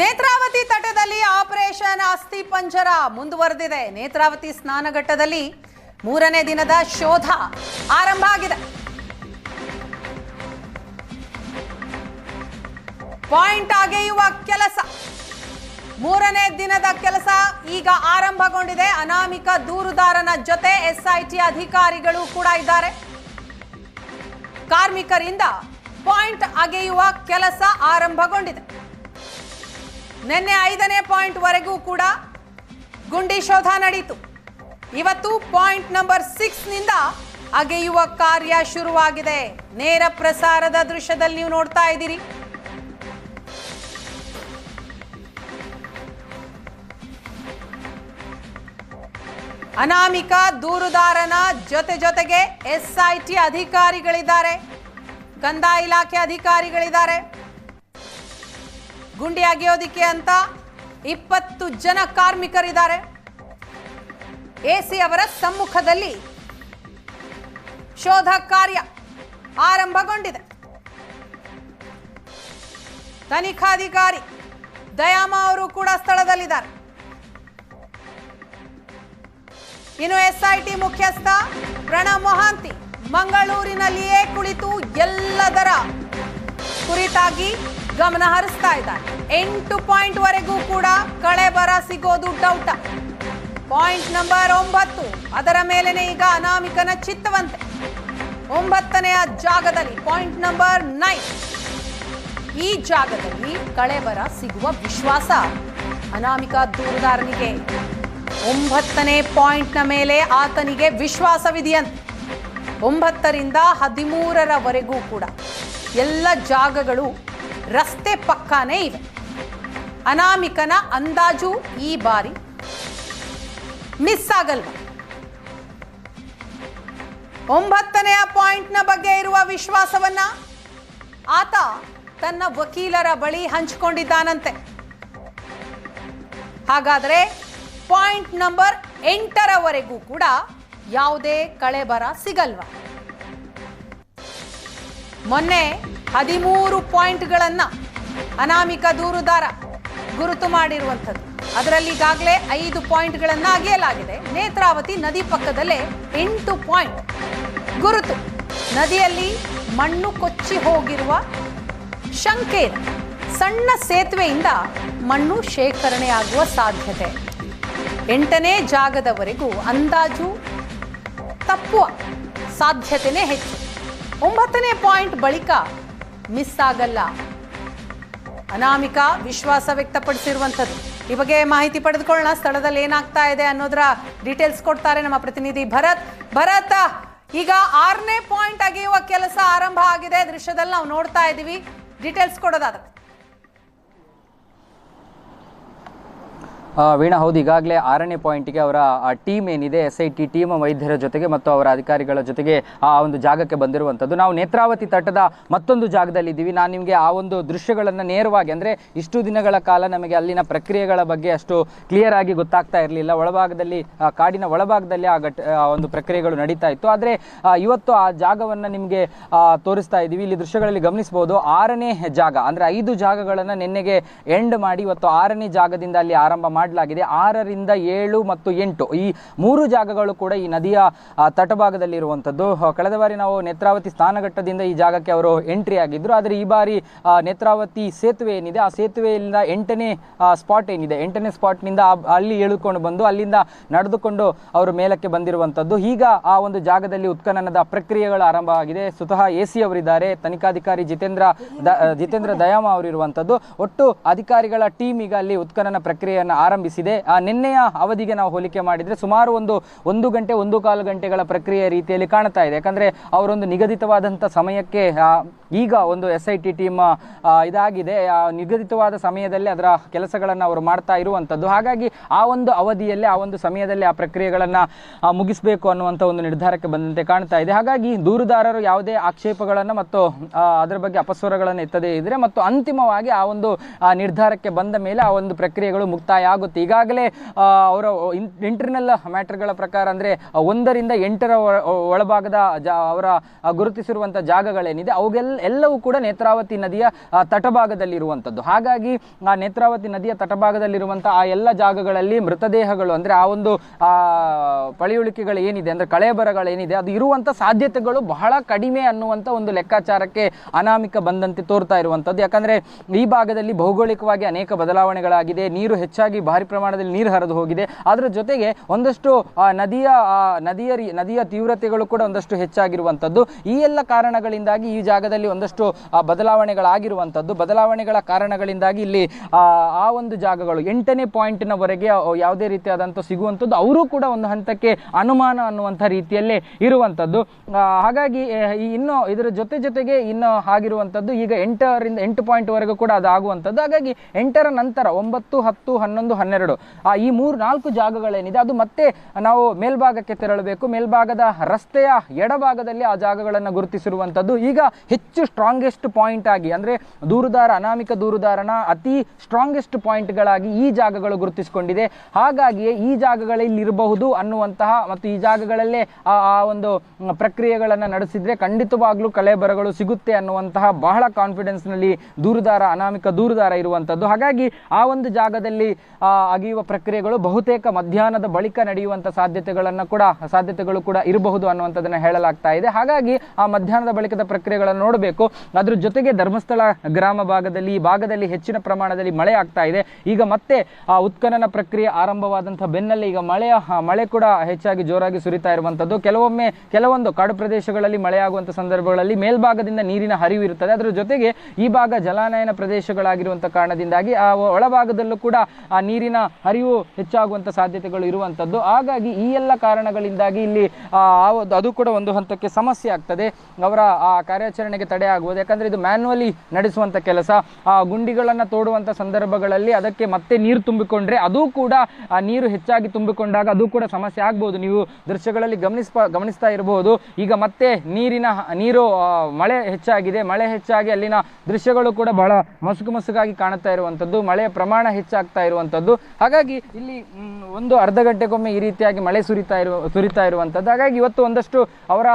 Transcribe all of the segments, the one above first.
Netravati ತಟದಲ್ಲಿ operation ಅಸ್ಥಿ ಪಂಜರ ಮುಂದುವರೆದಿದೆ. ನೇತ್ರಾವತಿ ಸ್ನಾನಘಟ್ಟದಲ್ಲಿ ಮೂರನೇ ದಿನದ ಶೋಧ ಆರಂಭ ಆಗಿದೆ. ಪಾಯಿಂಟ್ ಅಗೆಯುವ ಕೆಲಸ. ಮೂರನೇ ದಿನದ ಕೆಲಸ ಈಗ ಆರಂಭಗೊಂಡಿದೆ. ಅನಾಮಿಕ ದೂರುದಾರನ ಜೊತೆ ಎಸ್ಐಟಿ ಅಧಿಕಾರಿಗಳು ಕೂಡ ಇದ್ದಾರೆ. ಕಾರ್ಮಿಕರಿಂದ ಪಾಯಿಂಟ್ ಅಗೆಯುವ ಕೆಲಸ ಆರಂಭಗೊಂಡಿದೆ. ನಿನ್ನೆ ಐದನೇ ಪಾಯಿಂಟ್ ವರೆಗೂ ಕೂಡ ಗುಂಡಿ ಶೋಧ ನಡೆಯಿತು ಇವತ್ತು ಪಾಯಿಂಟ್ ನಂಬರ್ ಸಿಕ್ಸ್ನಿಂದ ಅಗೆಯುವ ಕಾರ್ಯ ಶುರುವಾಗಿದೆ. ನೇರ ಪ್ರಸಾರದ ದೃಶ್ಯದಲ್ಲಿ ನೀವು ನೋಡ್ತಾ ಇದ್ದೀರಿ. ಅನಾಮಿಕ ದೂರುದಾರನ ಜೊತೆ ಜೊತೆಗೆ ಎಸ್ಐಟಿ ಅಧಿಕಾರಿಗಳಿದ್ದಾರೆ. ಕಂದಾಯ ಇಲಾಖೆ ಅಧಿಕಾರಿಗಳಿದ್ದಾರೆ. ಗುಂಡಿ ಅಗೆಯೋದಿಕ್ಕೆ ಅಂತ ಇಪ್ಪತ್ತು ಜನ ಕಾರ್ಮಿಕರಿದ್ದಾರೆ. ಎಸಿ ಅವರ ಸಮ್ಮುಖದಲ್ಲಿ ಶೋಧ ಕಾರ್ಯ ಆರಂಭಗೊಂಡಿದೆ. ತನಿಖಾಧಿಕಾರಿ ದಯಾಮ ಅವರು ಕೂಡ ಸ್ಥಳದಲ್ಲಿದ್ದಾರೆ. ಇನ್ನು ಎಸ್ಐಟಿ ಮುಖ್ಯಸ್ಥ ಪ್ರಣ ಮೊಹಾಂತಿ ಮಂಗಳೂರಿನಲ್ಲಿಯೇ ಕುಳಿತು ಎಲ್ಲದರ ಕುರಿತಾಗಿ ಗಮನ ಹರಿಸ್ತಾ ಇದ್ದಾರೆ ಎಂಟು ಪಾಯಿಂಟ್ ವರೆಗೂ ಕೂಡ ಕಳೆ ಬರ ಸಿಗೋದು ಡೌಟ ಪಾಯಿಂಟ್ ನಂಬರ್ ಒಂಬತ್ತು, ಅದರ ಮೇಲೆನೆ ಈಗ ಅನಾಮಿಕನ ಚಿತ್ತವಂತೆ. ಒಂಬತ್ತನೆಯ ಜಾಗದಲ್ಲಿ ಪಾಯಿಂಟ್ ನಂಬರ್ ನೈನ್. ಈ ಜಾಗದಲ್ಲಿ ಕಳೆ ಬರ ಸಿಗುವ ವಿಶ್ವಾಸ ಅನಾಮಿಕ ದೂರುದಾರನಿಗೆ. ಒಂಬತ್ತನೇ ಪಾಯಿಂಟ್ನ ಮೇಲೆ ಆತನಿಗೆ ವಿಶ್ವಾಸವಿದೆಯಂತೆ. ಒಂಬತ್ತರಿಂದ ಹದಿಮೂರರವರೆಗೂ ಕೂಡ ಎಲ್ಲ ಜಾಗಗಳು ರಸ್ತೆ ಪಕ್ಕಾನೇ ಇವೆ. ಅನಾಮಿಕನ ಅಂದಾಜು ಈ ಬಾರಿ ಮಿಸ್ ಆಗಲ್ವ? ಒಂಬತ್ತನೆಯ ಪಾಯಿಂಟ್ನ ಬಗ್ಗೆ ಇರುವ ವಿಶ್ವಾಸವನ್ನ ಆತ ತನ್ನ ವಕೀಲರ ಬಳಿ ಹಂಚಿಕೊಂಡಿದ್ದಾನಂತೆ. ಹಾಗಾದರೆ ಪಾಯಿಂಟ್ ನಂಬರ್ ಎಂಟರವರೆಗೂ ಕೂಡ ಯಾವುದೇ ಕಳೆಬರ ಸಿಗಲ್ವ? ಮೊನ್ನೆ ಹದಿಮೂರು ಪಾಯಿಂಟ್ಗಳನ್ನು ಅನಾಮಿಕ ದೂರುದಾರ ಗುರುತು ಮಾಡಿರುವಂಥದ್ದು. ಅದರಲ್ಲಿ ಈಗಾಗಲೇ ಐದು ಪಾಯಿಂಟ್ಗಳನ್ನು ಅಗೆಯಲಾಗಿದೆ. ನೇತ್ರಾವತಿ ನದಿ ಪಕ್ಕದಲ್ಲೇ ಎಂಟು ಪಾಯಿಂಟ್ ಗುರುತು. ನದಿಯಲ್ಲಿ ಮಣ್ಣು ಕೊಚ್ಚಿ ಹೋಗಿರುವ ಶಂಕೆ ಸಣ್ಣ ಸೇತುವೆಯಿಂದ ಮಣ್ಣು ಶೇಖರಣೆಯಾಗುವ ಸಾಧ್ಯತೆ. ಎಂಟನೇ ಜಾಗದವರೆಗೂ ಅಂದಾಜು ತಪ್ಪುವ ಸಾಧ್ಯತೆನೇ ಹೆಚ್ಚು. ಒಂಬತ್ತನೇ ಪಾಯಿಂಟ್ ಬಳಿಕ ಮಿಸ್ ಆಗಲ್ಲ. ಅನಾಮಿಕ ವಿಶ್ವಾಸ ವ್ಯಕ್ತಪಡಿಸಿರುವಂಥದ್ದು. ಈ ಬಗ್ಗೆ ಮಾಹಿತಿ ಪಡೆದುಕೊಳ್ಳೋಣ. ಸ್ಥಳದಲ್ಲಿ ಏನಾಗ್ತಾ ಇದೆ ಅನ್ನೋದರ ಡೀಟೇಲ್ಸ್ ಕೊಡ್ತಾರೆ ನಮ್ಮ ಪ್ರತಿನಿಧಿ ಭರತ್. ಭರತ್, ಈಗ ಆರನೇ ಪಾಯಿಂಟ್ ಅಗೆಯುವ ಕೆಲಸ ಆರಂಭ ಆಗಿದೆ. ದೃಶ್ಯದಲ್ಲಿ ನಾವು ನೋಡ್ತಾ ಇದ್ದೀವಿ. ಡೀಟೇಲ್ಸ್ ಕೊಡೋದಾದ್ರೆ. ವೀಣಾ, ಹೌದು, ಈಗಾಗಲೇ ಆರನೇ ಪಾಯಿಂಟ್ಗೆ ಅವರ ಟೀಮ್ ಏನಿದೆ ಎಸ್ ಐ ಟಿ ಟೀಮ್ ವೈದ್ಯರ ಜೊತೆಗೆ ಮತ್ತು ಅವರ ಅಧಿಕಾರಿಗಳ ಜೊತೆಗೆ, ಆ, ಒಂದು ಜಾಗಕ್ಕೆ ಬಂದಿರುವಂಥದ್ದು. ನಾವು ನೇತ್ರಾವತಿ ತಟದ ಮತ್ತೊಂದು ಜಾಗದಲ್ಲಿ ಇದ್ದೀವಿ. ನಾನು ನಿಮಗೆ ಆ ಒಂದು ದೃಶ್ಯಗಳನ್ನು ನೇರವಾಗಿ, ಅಂದರೆ ಇಷ್ಟು ದಿನಗಳ ಕಾಲ ನಮಗೆ ಅಲ್ಲಿನ ಪ್ರಕ್ರಿಯೆಗಳ ಬಗ್ಗೆ ಅಷ್ಟು ಕ್ಲಿಯರ್ ಆಗಿ ಗೊತ್ತಾಗ್ತಾ ಇರಲಿಲ್ಲ. ಒಳಭಾಗದಲ್ಲಿ ಕಾಡಿನ ಒಳಭಾಗದಲ್ಲಿ ಆ ಘಟ ಒಂದು ಪ್ರಕ್ರಿಯೆಗಳು ನಡೀತಾ ಇತ್ತು. ಆದರೆ ಇವತ್ತು ಆ ಜಾಗವನ್ನು ನಿಮಗೆ ತೋರಿಸ್ತಾ ಇದ್ದೀವಿ. ಇಲ್ಲಿ ದೃಶ್ಯಗಳಲ್ಲಿ ಗಮನಿಸಬಹುದು, ಆರನೇ ಜಾಗ, ಅಂದರೆ ಐದು ಜಾಗಗಳನ್ನು ನಿನ್ನೆಗೆ ಎಂಡ್ ಮಾಡಿ, ಇವತ್ತು ಆರನೇ ಜಾಗದಿಂದ ಅಲ್ಲಿ ಆರಂಭ ಮಾಡಲಾಗಿದೆ. ಆರರಿಂದ ಏಳು ಮತ್ತು ಎಂಟು. ಈ ಮೂರು ಜಾಗಗಳು ಕೂಡ ಈ ನದಿಯ ತಟಭಾಗದಲ್ಲಿ ಇರುವಂಥದ್ದು ಕಳೆದ ಬಾರಿ ನಾವು ನೇತ್ರಾವತಿ ಸ್ಥಾನಘಟ್ಟದಿಂದ ಈ ಜಾಗಕ್ಕೆ ಅವರು ಎಂಟ್ರಿ ಆಗಿದ್ರು. ಆದರೆ ಈ ಬಾರಿ ನೇತ್ರಾವತಿ ಸೇತುವೆ ಏನಿದೆ, ಆ ಸೇತುವೆಯಿಂದ ಎಂಟನೇ ಸ್ಪಾಟ್ ಏನಿದೆ, ಎಂಟನೇ ಸ್ಪಾಟ್ನಿಂದ ಅಲ್ಲಿ ಇಳಿದುಕೊಂಡು ಬಂದು, ಅಲ್ಲಿಂದ ನಡೆದುಕೊಂಡು ಅವರು ಮೇಲಕ್ಕೆ ಬಂದಿರುವಂಥದ್ದು ಈಗ ಆ ಒಂದು ಜಾಗದಲ್ಲಿ ಉತ್ಖನನದ ಪ್ರಕ್ರಿಯೆಗಳು ಆರಂಭ ಆಗಿದೆ. ಸ್ವತಃ ಎ ಸಿ ಅವರಿದ್ದಾರೆ, ತನಿಖಾಧಿಕಾರಿ ಜಿತೇಂದ್ರ ಜಿತೇಂದ್ರ ದಯಾಮ ಅವರು ಇರುವಂಥದ್ದು ಒಟ್ಟು ಅಧಿಕಾರಿಗಳ ಟೀಮ್ ಈಗ ಅಲ್ಲಿ ಉತ್ಖನನ ಪ್ರಕ್ರಿಯೆಯನ್ನು ಆರಂಭಿಸಿದೆ ಆ, ನಿನ್ನೆಯ ಅವಧಿಗೆ ನಾವು ಹೋಲಿಕೆ ಮಾಡಿದರೆ ಸುಮಾರು ಒಂದು ಒಂದು ಗಂಟೆ, ಒಂದು ಕಾಲು ಗಂಟೆಗಳ ಪ್ರಕ್ರಿಯೆ ರೀತಿಯಲ್ಲಿ ಕಾಣ್ತಾ ಇದೆ. ಯಾಕಂದರೆ ಅವರೊಂದು ನಿಗದಿತವಾದಂಥ ಸಮಯಕ್ಕೆ ಈಗ ಒಂದು ಎಸ್ ಐ ಟಿ ಟೀಮ್ ಇದಾಗಿದೆ. ನಿಗದಿತವಾದ ಸಮಯದಲ್ಲಿ ಅದರ ಕೆಲಸಗಳನ್ನು ಅವರು ಮಾಡ್ತಾ ಇರುವಂಥದ್ದು ಹಾಗಾಗಿ ಆ ಒಂದು ಅವಧಿಯಲ್ಲಿ, ಆ ಒಂದು ಸಮಯದಲ್ಲಿ ಆ ಪ್ರಕ್ರಿಯೆಗಳನ್ನು ಮುಗಿಸಬೇಕು ಅನ್ನುವಂಥ ಒಂದು ನಿರ್ಧಾರಕ್ಕೆ ಬಂದಂತೆ ಕಾಣ್ತಾ ಇದೆ. ಹಾಗಾಗಿ ದೂರುದಾರರು ಯಾವುದೇ ಆಕ್ಷೇಪಗಳನ್ನು ಮತ್ತು ಅದರ ಬಗ್ಗೆ ಅಪಸ್ವರಗಳನ್ನು ಎತ್ತದೇ ಇದ್ದರೆ ಮತ್ತು ಅಂತಿಮವಾಗಿ ಆ ಒಂದು ನಿರ್ಧಾರಕ್ಕೆ ಬಂದ ಮೇಲೆ ಆ ಒಂದು ಪ್ರಕ್ರಿಯೆಗಳು ಮುಕ್ತಾಯ ಆಗುತ್ತೆ ಈಗಾಗಲೇ ಅವರ ಇಂಟರ್ನಲ್ ಮ್ಯಾಟರ್ಗಳ ಪ್ರಕಾರ ಅಂದರೆ, ಒಂದರಿಂದ ಎಂಟರ ಒಳಭಾಗದ ಜಾ, ಅವರ ಗುರುತಿಸಿರುವಂಥ ಜಾಗಗಳೇನಿದೆ, ಅವುಗೆಲ್ಲ ಎಲ್ಲವೂ ಕೂಡ ನೇತ್ರಾವತಿ ನದಿಯ ತಟಭಾಗದಲ್ಲಿರುವಂಥದ್ದು ಹಾಗಾಗಿ, ಆ, ನೇತ್ರಾವತಿ ನದಿಯ ತಟಭಾಗದಲ್ಲಿರುವಂಥ ಆ ಎಲ್ಲ ಜಾಗಗಳಲ್ಲಿ ಮೃತದೇಹಗಳು ಅಂದರೆ ಆ ಒಂದು ಪಳೆಯುಳಿಕೆಗಳು ಏನಿದೆ ಅಂದರೆ ಕಳೆಬರಗಳು ಏನಿದೆ ಅದು ಇರುವಂಥ ಸಾಧ್ಯತೆಗಳು ಬಹಳ ಕಡಿಮೆ ಅನ್ನುವಂಥ ಒಂದು ಲೆಕ್ಕಾಚಾರಕ್ಕೆ ಅನಾಮಿಕ ಬಂದಂತೆ ತೋರ್ತಾ ಇರುವಂಥದ್ದು ಯಾಕಂದರೆ ಈ ಭಾಗದಲ್ಲಿ ಭೌಗೋಳಿಕವಾಗಿ ಅನೇಕ ಬದಲಾವಣೆಗಳಾಗಿದೆ, ನೀರು ಹೆಚ್ಚಾಗಿ ಭಾರಿ ಪ್ರಮಾಣದಲ್ಲಿ ನೀರು ಹರಿದು ಹೋಗಿದೆ. ಅದರ ಜೊತೆಗೆ ಒಂದಷ್ಟು ನದಿಯ ನದಿಯ ನದಿಯ ತೀವ್ರತೆಗಳು ಕೂಡ ಒಂದಷ್ಟು ಹೆಚ್ಚಾಗಿರುವಂಥದ್ದು ಈ ಎಲ್ಲ ಕಾರಣಗಳಿಂದಾಗಿ ಈ ಜಾಗದಲ್ಲಿ ಒಂದಷ್ಟು ಆ, ಬದಲಾವಣೆಗಳಾಗಿರುವಂಥದ್ದು. ಬದಲಾವಣೆಗಳ ಕಾರಣಗಳಿಂದಾಗಿ ಇಲ್ಲಿ ಆ, ಒಂದು ಜಾಗಗಳು ಎಂಟನೇ ಪಾಯಿಂಟ್ನವರೆಗೆ ಯಾವುದೇ ರೀತಿಯಾದಂಥ ಸಿಗುವಂಥದ್ದು ಅವರು ಕೂಡ ಒಂದು ಹಂತಕ್ಕೆ ಅನುಮಾನ ಅನ್ನುವಂಥ ರೀತಿಯಲ್ಲೇ ಇರುವಂಥದ್ದು. ಹಾಗಾಗಿ ಇನ್ನು ಇದರ ಜೊತೆ ಜೊತೆಗೆ ಇನ್ನು ಆಗಿರುವಂಥದ್ದು ಈಗ ಎಂಟರಿಂದ ಎಂಟು ಪಾಯಿಂಟ್ವರೆಗೂ ಕೂಡ ಅದು ಆಗುವಂಥದ್ದು. ಹಾಗಾಗಿ ಎಂಟರ ನಂತರ ಒಂಬತ್ತು ಹತ್ತು ಹನ್ನೊಂದು ಹನ್ನೆರಡು ಆ ಈ ಮೂರು ನಾಲ್ಕು ಜಾಗಗಳೇನಿದೆ ಅದು ಮತ್ತೆ ನಾವು ಮೇಲ್ಭಾಗಕ್ಕೆ ತೆರಳಬೇಕು. ಮೇಲ್ಭಾಗದ ರಸ್ತೆಯ ಎಡಭಾಗದಲ್ಲಿ ಆ ಜಾಗಗಳನ್ನು ಗುರುತಿಸಿರುವಂಥದ್ದು. ಈಗ ಹೆಚ್ಚು ಸ್ಟ್ರಾಂಗೆಸ್ಟ್ ಪಾಯಿಂಟ್ ಆಗಿ, ಅಂದರೆ ದೂರುದಾರ, ಅನಾಮಿಕ ದೂರುದಾರನ ಅತಿ ಸ್ಟ್ರಾಂಗೆಸ್ಟ್ ಪಾಯಿಂಟ್ಗಳಾಗಿ ಈ ಜಾಗಗಳು ಗುರುತಿಸಿಕೊಂಡಿದೆ. ಹಾಗಾಗಿಯೇ ಈ ಜಾಗಗಳಲ್ಲಿ ಇರಬಹುದು ಅನ್ನುವಂತಹ ಮತ್ತು ಈ ಜಾಗಗಳಲ್ಲೇ ಆ ಒಂದು ಪ್ರಕ್ರಿಯೆಗಳನ್ನು ನಡೆಸಿದ್ರೆ ಖಂಡಿತವಾಗ್ಲೂ ಕಲೆಬರಗಳು ಸಿಗುತ್ತೆ ಅನ್ನುವಂತಹ ಬಹಳ ಕಾನ್ಫಿಡೆನ್ಸ್ನಲ್ಲಿ ದೂರುದಾರ, ಅನಾಮಿಕ ದೂರುದಾರ ಇರುವಂಥದ್ದು ಹಾಗಾಗಿ ಆ ಒಂದು ಜಾಗದಲ್ಲಿ ಅಗೆಯುವ ಪ್ರಕ್ರಿಯೆಗಳು ಬಹುತೇಕ ಮಧ್ಯಾಹ್ನದ ಬಳಿಕ ನಡೆಯುವಂಥ ಸಾಧ್ಯತೆಗಳನ್ನು ಕೂಡ, ಸಾಧ್ಯತೆಗಳು ಕೂಡ ಇರಬಹುದು ಅನ್ನುವಂಥದ್ದನ್ನು ಹೇಳಲಾಗ್ತಾ ಇದೆ. ಹಾಗಾಗಿ ಆ ಮಧ್ಯಾಹ್ನದ ಬಳಿಕದ ಪ್ರಕ್ರಿಯೆಗಳನ್ನು ನೋಡಬೇಕು. ಅದ್ರ ಜೊತೆಗೆ ಧರ್ಮಸ್ಥಳ ಗ್ರಾಮ ಭಾಗದಲ್ಲಿ, ಈ ಭಾಗದಲ್ಲಿ ಹೆಚ್ಚಿನ ಪ್ರಮಾಣದಲ್ಲಿ ಮಳೆ ಆಗ್ತಾ ಇದೆ. ಈಗ ಮತ್ತೆ ಆ ಉತ್ಖನನ ಪ್ರಕ್ರಿಯೆ ಆರಂಭವಾದಂಥ ಬೆನ್ನಲ್ಲೇ ಈಗ ಮಳೆಯ ಮಳೆ ಕೂಡ ಹೆಚ್ಚಾಗಿ ಜೋರಾಗಿ ಸುರಿತಾ ಇರುವಂಥದ್ದು. ಕೆಲವೊಮ್ಮೆ, ಕೆಲವೊಂದು ಕಾಡು ಪ್ರದೇಶಗಳಲ್ಲಿ ಮಳೆಯಾಗುವಂಥ ಸಂದರ್ಭಗಳಲ್ಲಿ ಮೇಲ್ಭಾಗದಿಂದ ನೀರಿನ ಹರಿವು ಇರುತ್ತದೆ. ಅದರ ಜೊತೆಗೆ ಈ ಭಾಗ ಜಲಾನಯನ ಪ್ರದೇಶಗಳಾಗಿರುವಂಥ ಕಾರಣದಿಂದಾಗಿ ಆ ಒಳಭಾಗದಲ್ಲೂ ಕೂಡ ಆ ನೀರಿನ ಹರಿವು ಹೆಚ್ಚಾಗುವಂಥ ಸಾಧ್ಯತೆಗಳು ಇರುವಂಥದ್ದು. ಹಾಗಾಗಿ ಈ ಎಲ್ಲ ಕಾರಣಗಳಿಂದಾಗಿ ಇಲ್ಲಿ ಅದು ಕೂಡ ಒಂದು ಹಂತಕ್ಕೆ ಸಮಸ್ಯೆ ಆಗ್ತದೆ. ಅವರ, ಆ, ಕಾರ್ಯಾಚರಣೆಗೆ ತಡೆ ಆಗುವುದು. ಯಾಕಂದ್ರೆ ಇದು ಮ್ಯಾನ್ಯುವಲಿ ನಡೆಸುವಂಥ ಕೆಲಸ. ಆ ಗುಂಡಿಗಳನ್ನು ತೋಡುವಂಥ ಸಂದರ್ಭಗಳಲ್ಲಿ ಅದಕ್ಕೆ ಮತ್ತೆ ನೀರು ತುಂಬಿಕೊಂಡ್ರೆ ಅದು ಕೂಡ, ಆ ನೀರು ಹೆಚ್ಚಾಗಿ ತುಂಬಿಕೊಂಡಾಗ ಅದು ಕೂಡ ಸಮಸ್ಯೆ ಆಗ್ಬೋದು. ನೀವು ದೃಶ್ಯಗಳಲ್ಲಿ ಗಮನಿಸ್ ಗಮನಿಸ್ತಾ ಇರಬಹುದು ಈಗ ಮತ್ತೆ ನೀರಿನ, ನೀರು ಮಳೆ ಹೆಚ್ಚಾಗಿದೆ. ಮಳೆ ಹೆಚ್ಚಾಗಿ ಅಲ್ಲಿನ ದೃಶ್ಯಗಳು ಕೂಡ ಬಹಳ ಮಸುಕು ಮಸುಕಾಗಿ ಕಾಣುತ್ತಾ ಇರುವಂಥದ್ದು. ಮಳೆಯ ಪ್ರಮಾಣ ಹೆಚ್ಚಾಗ್ತಾ ಇರುವಂಥದ್ದು. ಹಾಗಾಗಿ ಇಲ್ಲಿ ಒಂದು ಅರ್ಧ ಗಂಟೆಗೊಮ್ಮೆ ಈ ರೀತಿಯಾಗಿ ಮಳೆ ಸುರಿತಾ ಇರುವ, ಸುರಿತಾ ಇರುವಂಥದ್ದು. ಹಾಗಾಗಿ ಇವತ್ತು ಒಂದಷ್ಟು ಅವರ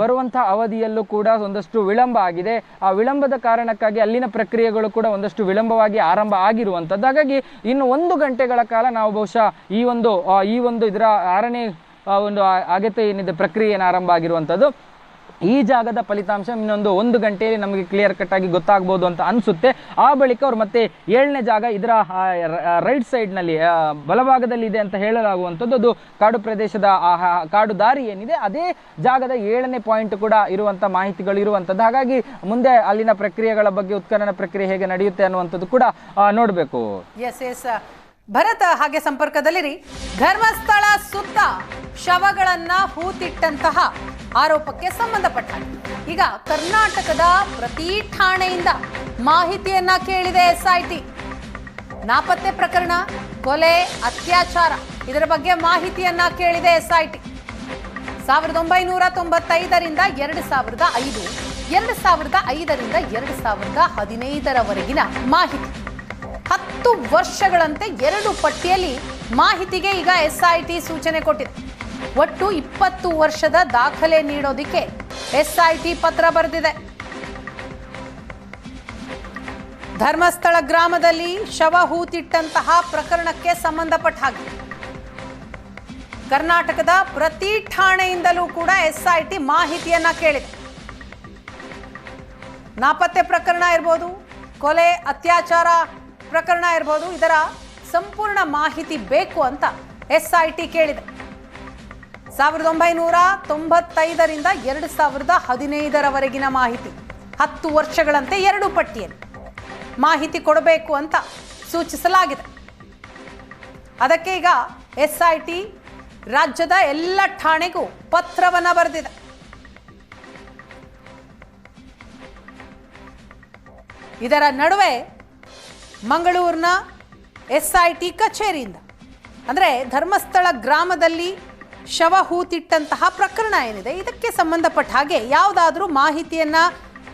ಬರುವಂಥ ಅವಧಿಯಲ್ಲೂ ಕೂಡ ಒಂದಷ್ಟು ವಿಳಂಬ ಆಗಿದೆ ಆ ವಿಳಂಬದ ಕಾರಣಕ್ಕಾಗಿ ಅಲ್ಲಿನ ಪ್ರಕ್ರಿಯೆಗಳು ಕೂಡ ಒಂದಷ್ಟು ವಿಳಂಬವಾಗಿ ಆರಂಭ ಆಗಿರುವಂಥದ್ದು. ಹಾಗಾಗಿ ಇನ್ನು ಒಂದು ಗಂಟೆಗಳ ಕಾಲ ನಾವು ಬಹುಶಃ ಈ ಒಂದು ಈ ಒಂದು ಇದರ ಆರನೇ ಒಂದು ಅಗತ್ಯ ಏನಿದೆ ಪ್ರಕ್ರಿಯೆ ಏನು ಆರಂಭ ಆಗಿರುವಂಥದ್ದು. ಈ ಜಾಗದ ಫಲಿತಾಂಶ ಇನ್ನೊಂದು ಒಂದು ಗಂಟೆಯಲ್ಲಿ ನಮಗೆ ಕ್ಲಿಯರ್ ಕಟ್ ಆಗಿ ಗೊತ್ತಾಗ್ಬೋದು ಅಂತ ಅನಿಸುತ್ತೆ. ಆ ಬಳಿಕ ಅವ್ರು ಮತ್ತೆ ಏಳನೇ ಜಾಗ ಇದರ ರೈಟ್ ಸೈಡ್ನಲ್ಲಿ ಬಲಭಾಗದಲ್ಲಿ ಇದೆ ಅಂತ ಹೇಳಲಾಗುವಂಥದ್ದು. ಅದು ಕಾಡು ಪ್ರದೇಶದ ಕಾಡು ದಾರಿ ಏನಿದೆ, ಅದೇ ಜಾಗದ ಏಳನೇ ಪಾಯಿಂಟ್ ಕೂಡ ಇರುವಂಥ ಮಾಹಿತಿಗಳು ಇರುವಂಥದ್ದು. ಹಾಗಾಗಿ ಮುಂದೆ ಅಲ್ಲಿನ ಪ್ರಕ್ರಿಯೆಗಳ ಬಗ್ಗೆ ಉತ್ಖನನ ಪ್ರಕ್ರಿಯೆ ಹೇಗೆ ನಡೆಯುತ್ತೆ ಅನ್ನುವಂಥದ್ದು ಕೂಡ ನೋಡಬೇಕು. ಎಸ್ ಎಸ್ ಭರತ್ ಹಾಗೆ ಸಂಪರ್ಕದಲ್ಲಿರಿ. ಧರ್ಮಸ್ಥಳ ಸುತ್ತ ಶವಗಳನ್ನ ಹೂತಿಟ್ಟಂತಹ ಆರೋಪಕ್ಕೆ ಸಂಬಂಧಪಟ್ಟ. ಈಗ ಕರ್ನಾಟಕದ ಪ್ರತಿ ಠಾಣೆಯಿಂದ ಮಾಹಿತಿಯನ್ನ ಕೇಳಿದೆ ಎಸ್ಐಟಿ. ನಾಪತ್ತೆ ಪ್ರಕರಣ, ಕೊಲೆ, ಅತ್ಯಾಚಾರ ಇದರ ಬಗ್ಗೆ ಮಾಹಿತಿಯನ್ನ ಕೇಳಿದೆ ಎಸ್ಐಟಿ. ಸಾವಿರದ ಒಂಬೈನೂರ ತೊಂಬತ್ತೈದರಿಂದ ಎರಡು ಸಾವಿರದ ಐದು ಎರಡು ಸಾವಿರದ ಐದರಿಂದ ಎರಡು ಸಾವಿರದ ಹದಿನೈದರವರೆಗಿನ ಮಾಹಿತಿ. ಹತ್ತು ವರ್ಷಗಳಂತೆ ಎರಡು ಪಟ್ಟಿಯಲ್ಲಿ ಮಾಹಿತಿಗೆ ಈಗ ಎಸ್ ಐ ಟಿ ಸೂಚನೆ ಕೊಟ್ಟಿದೆ. ಒಟ್ಟು ಇಪ್ಪತ್ತು ವರ್ಷದ ದಾಖಲೆ ನೀಡೋದಿಕ್ಕೆ ಎಸ್ ಐ ಟಿ ಪತ್ರ ಬರೆದಿದೆ. ಧರ್ಮಸ್ಥಳ ಗ್ರಾಮದಲ್ಲಿ ಶವ ಹೂತಿಟ್ಟಂತಹ ಪ್ರಕರಣಕ್ಕೆ ಸಂಬಂಧಪಟ್ಟ ಹಾಗೆ. ಕರ್ನಾಟಕದ ಪ್ರತಿ ಠಾಣೆಯಿಂದಲೂ ಕೂಡ ಎಸ್ಐಟಿ ಮಾಹಿತಿಯನ್ನ ಕೇಳಿದೆ. ನಾಪತ್ತೆ ಪ್ರಕರಣ ಇರ್ಬೋದು, ಕೊಲೆ, ಅತ್ಯಾಚಾರ ಪ್ರಕರಣ ಇರ್ಬೋದು, ಇದರ ಸಂಪೂರ್ಣ ಮಾಹಿತಿ ಬೇಕು ಅಂತ ಎಸ್ಐಟಿ ಕೇಳಿದೆ. ಸಾವಿರದ ಒಂಬೈನೂರ ತೊಂಬತ್ತೈದರಿಂದ ಎರಡು ಸಾವಿರದ ಹದಿನೈದರವರೆಗಿನ ಮಾಹಿತಿ, ಹತ್ತು ವರ್ಷಗಳಂತೆ ಎರಡು ಪಟ್ಟಿಯಲ್ಲಿ ಮಾಹಿತಿ ಕೊಡಬೇಕು ಅಂತ ಸೂಚಿಸಲಾಗಿದೆ. ಅದಕ್ಕೆ ಈಗ ಎಸ್ ಐ ಟಿ ರಾಜ್ಯದ ಎಲ್ಲ ಠಾಣೆಗೂ ಪತ್ರವನ್ನು ಬರೆದಿದೆ. ಇದರ ನಡುವೆ ಮಂಗಳೂರಿನ ಎಸ್ ಐ ಟಿ ಕಚೇರಿಯಿಂದ. ಅಂದರೆ ಧರ್ಮಸ್ಥಳ ಗ್ರಾಮದಲ್ಲಿ ಶವ ಹೂತಿಟ್ಟಂತಹ ಪ್ರಕರಣ ಏನಿದೆ, ಇದಕ್ಕೆ ಸಂಬಂಧಪಟ್ಟ ಹಾಗೆ ಯಾವುದಾದ್ರೂ ಮಾಹಿತಿಯನ್ನು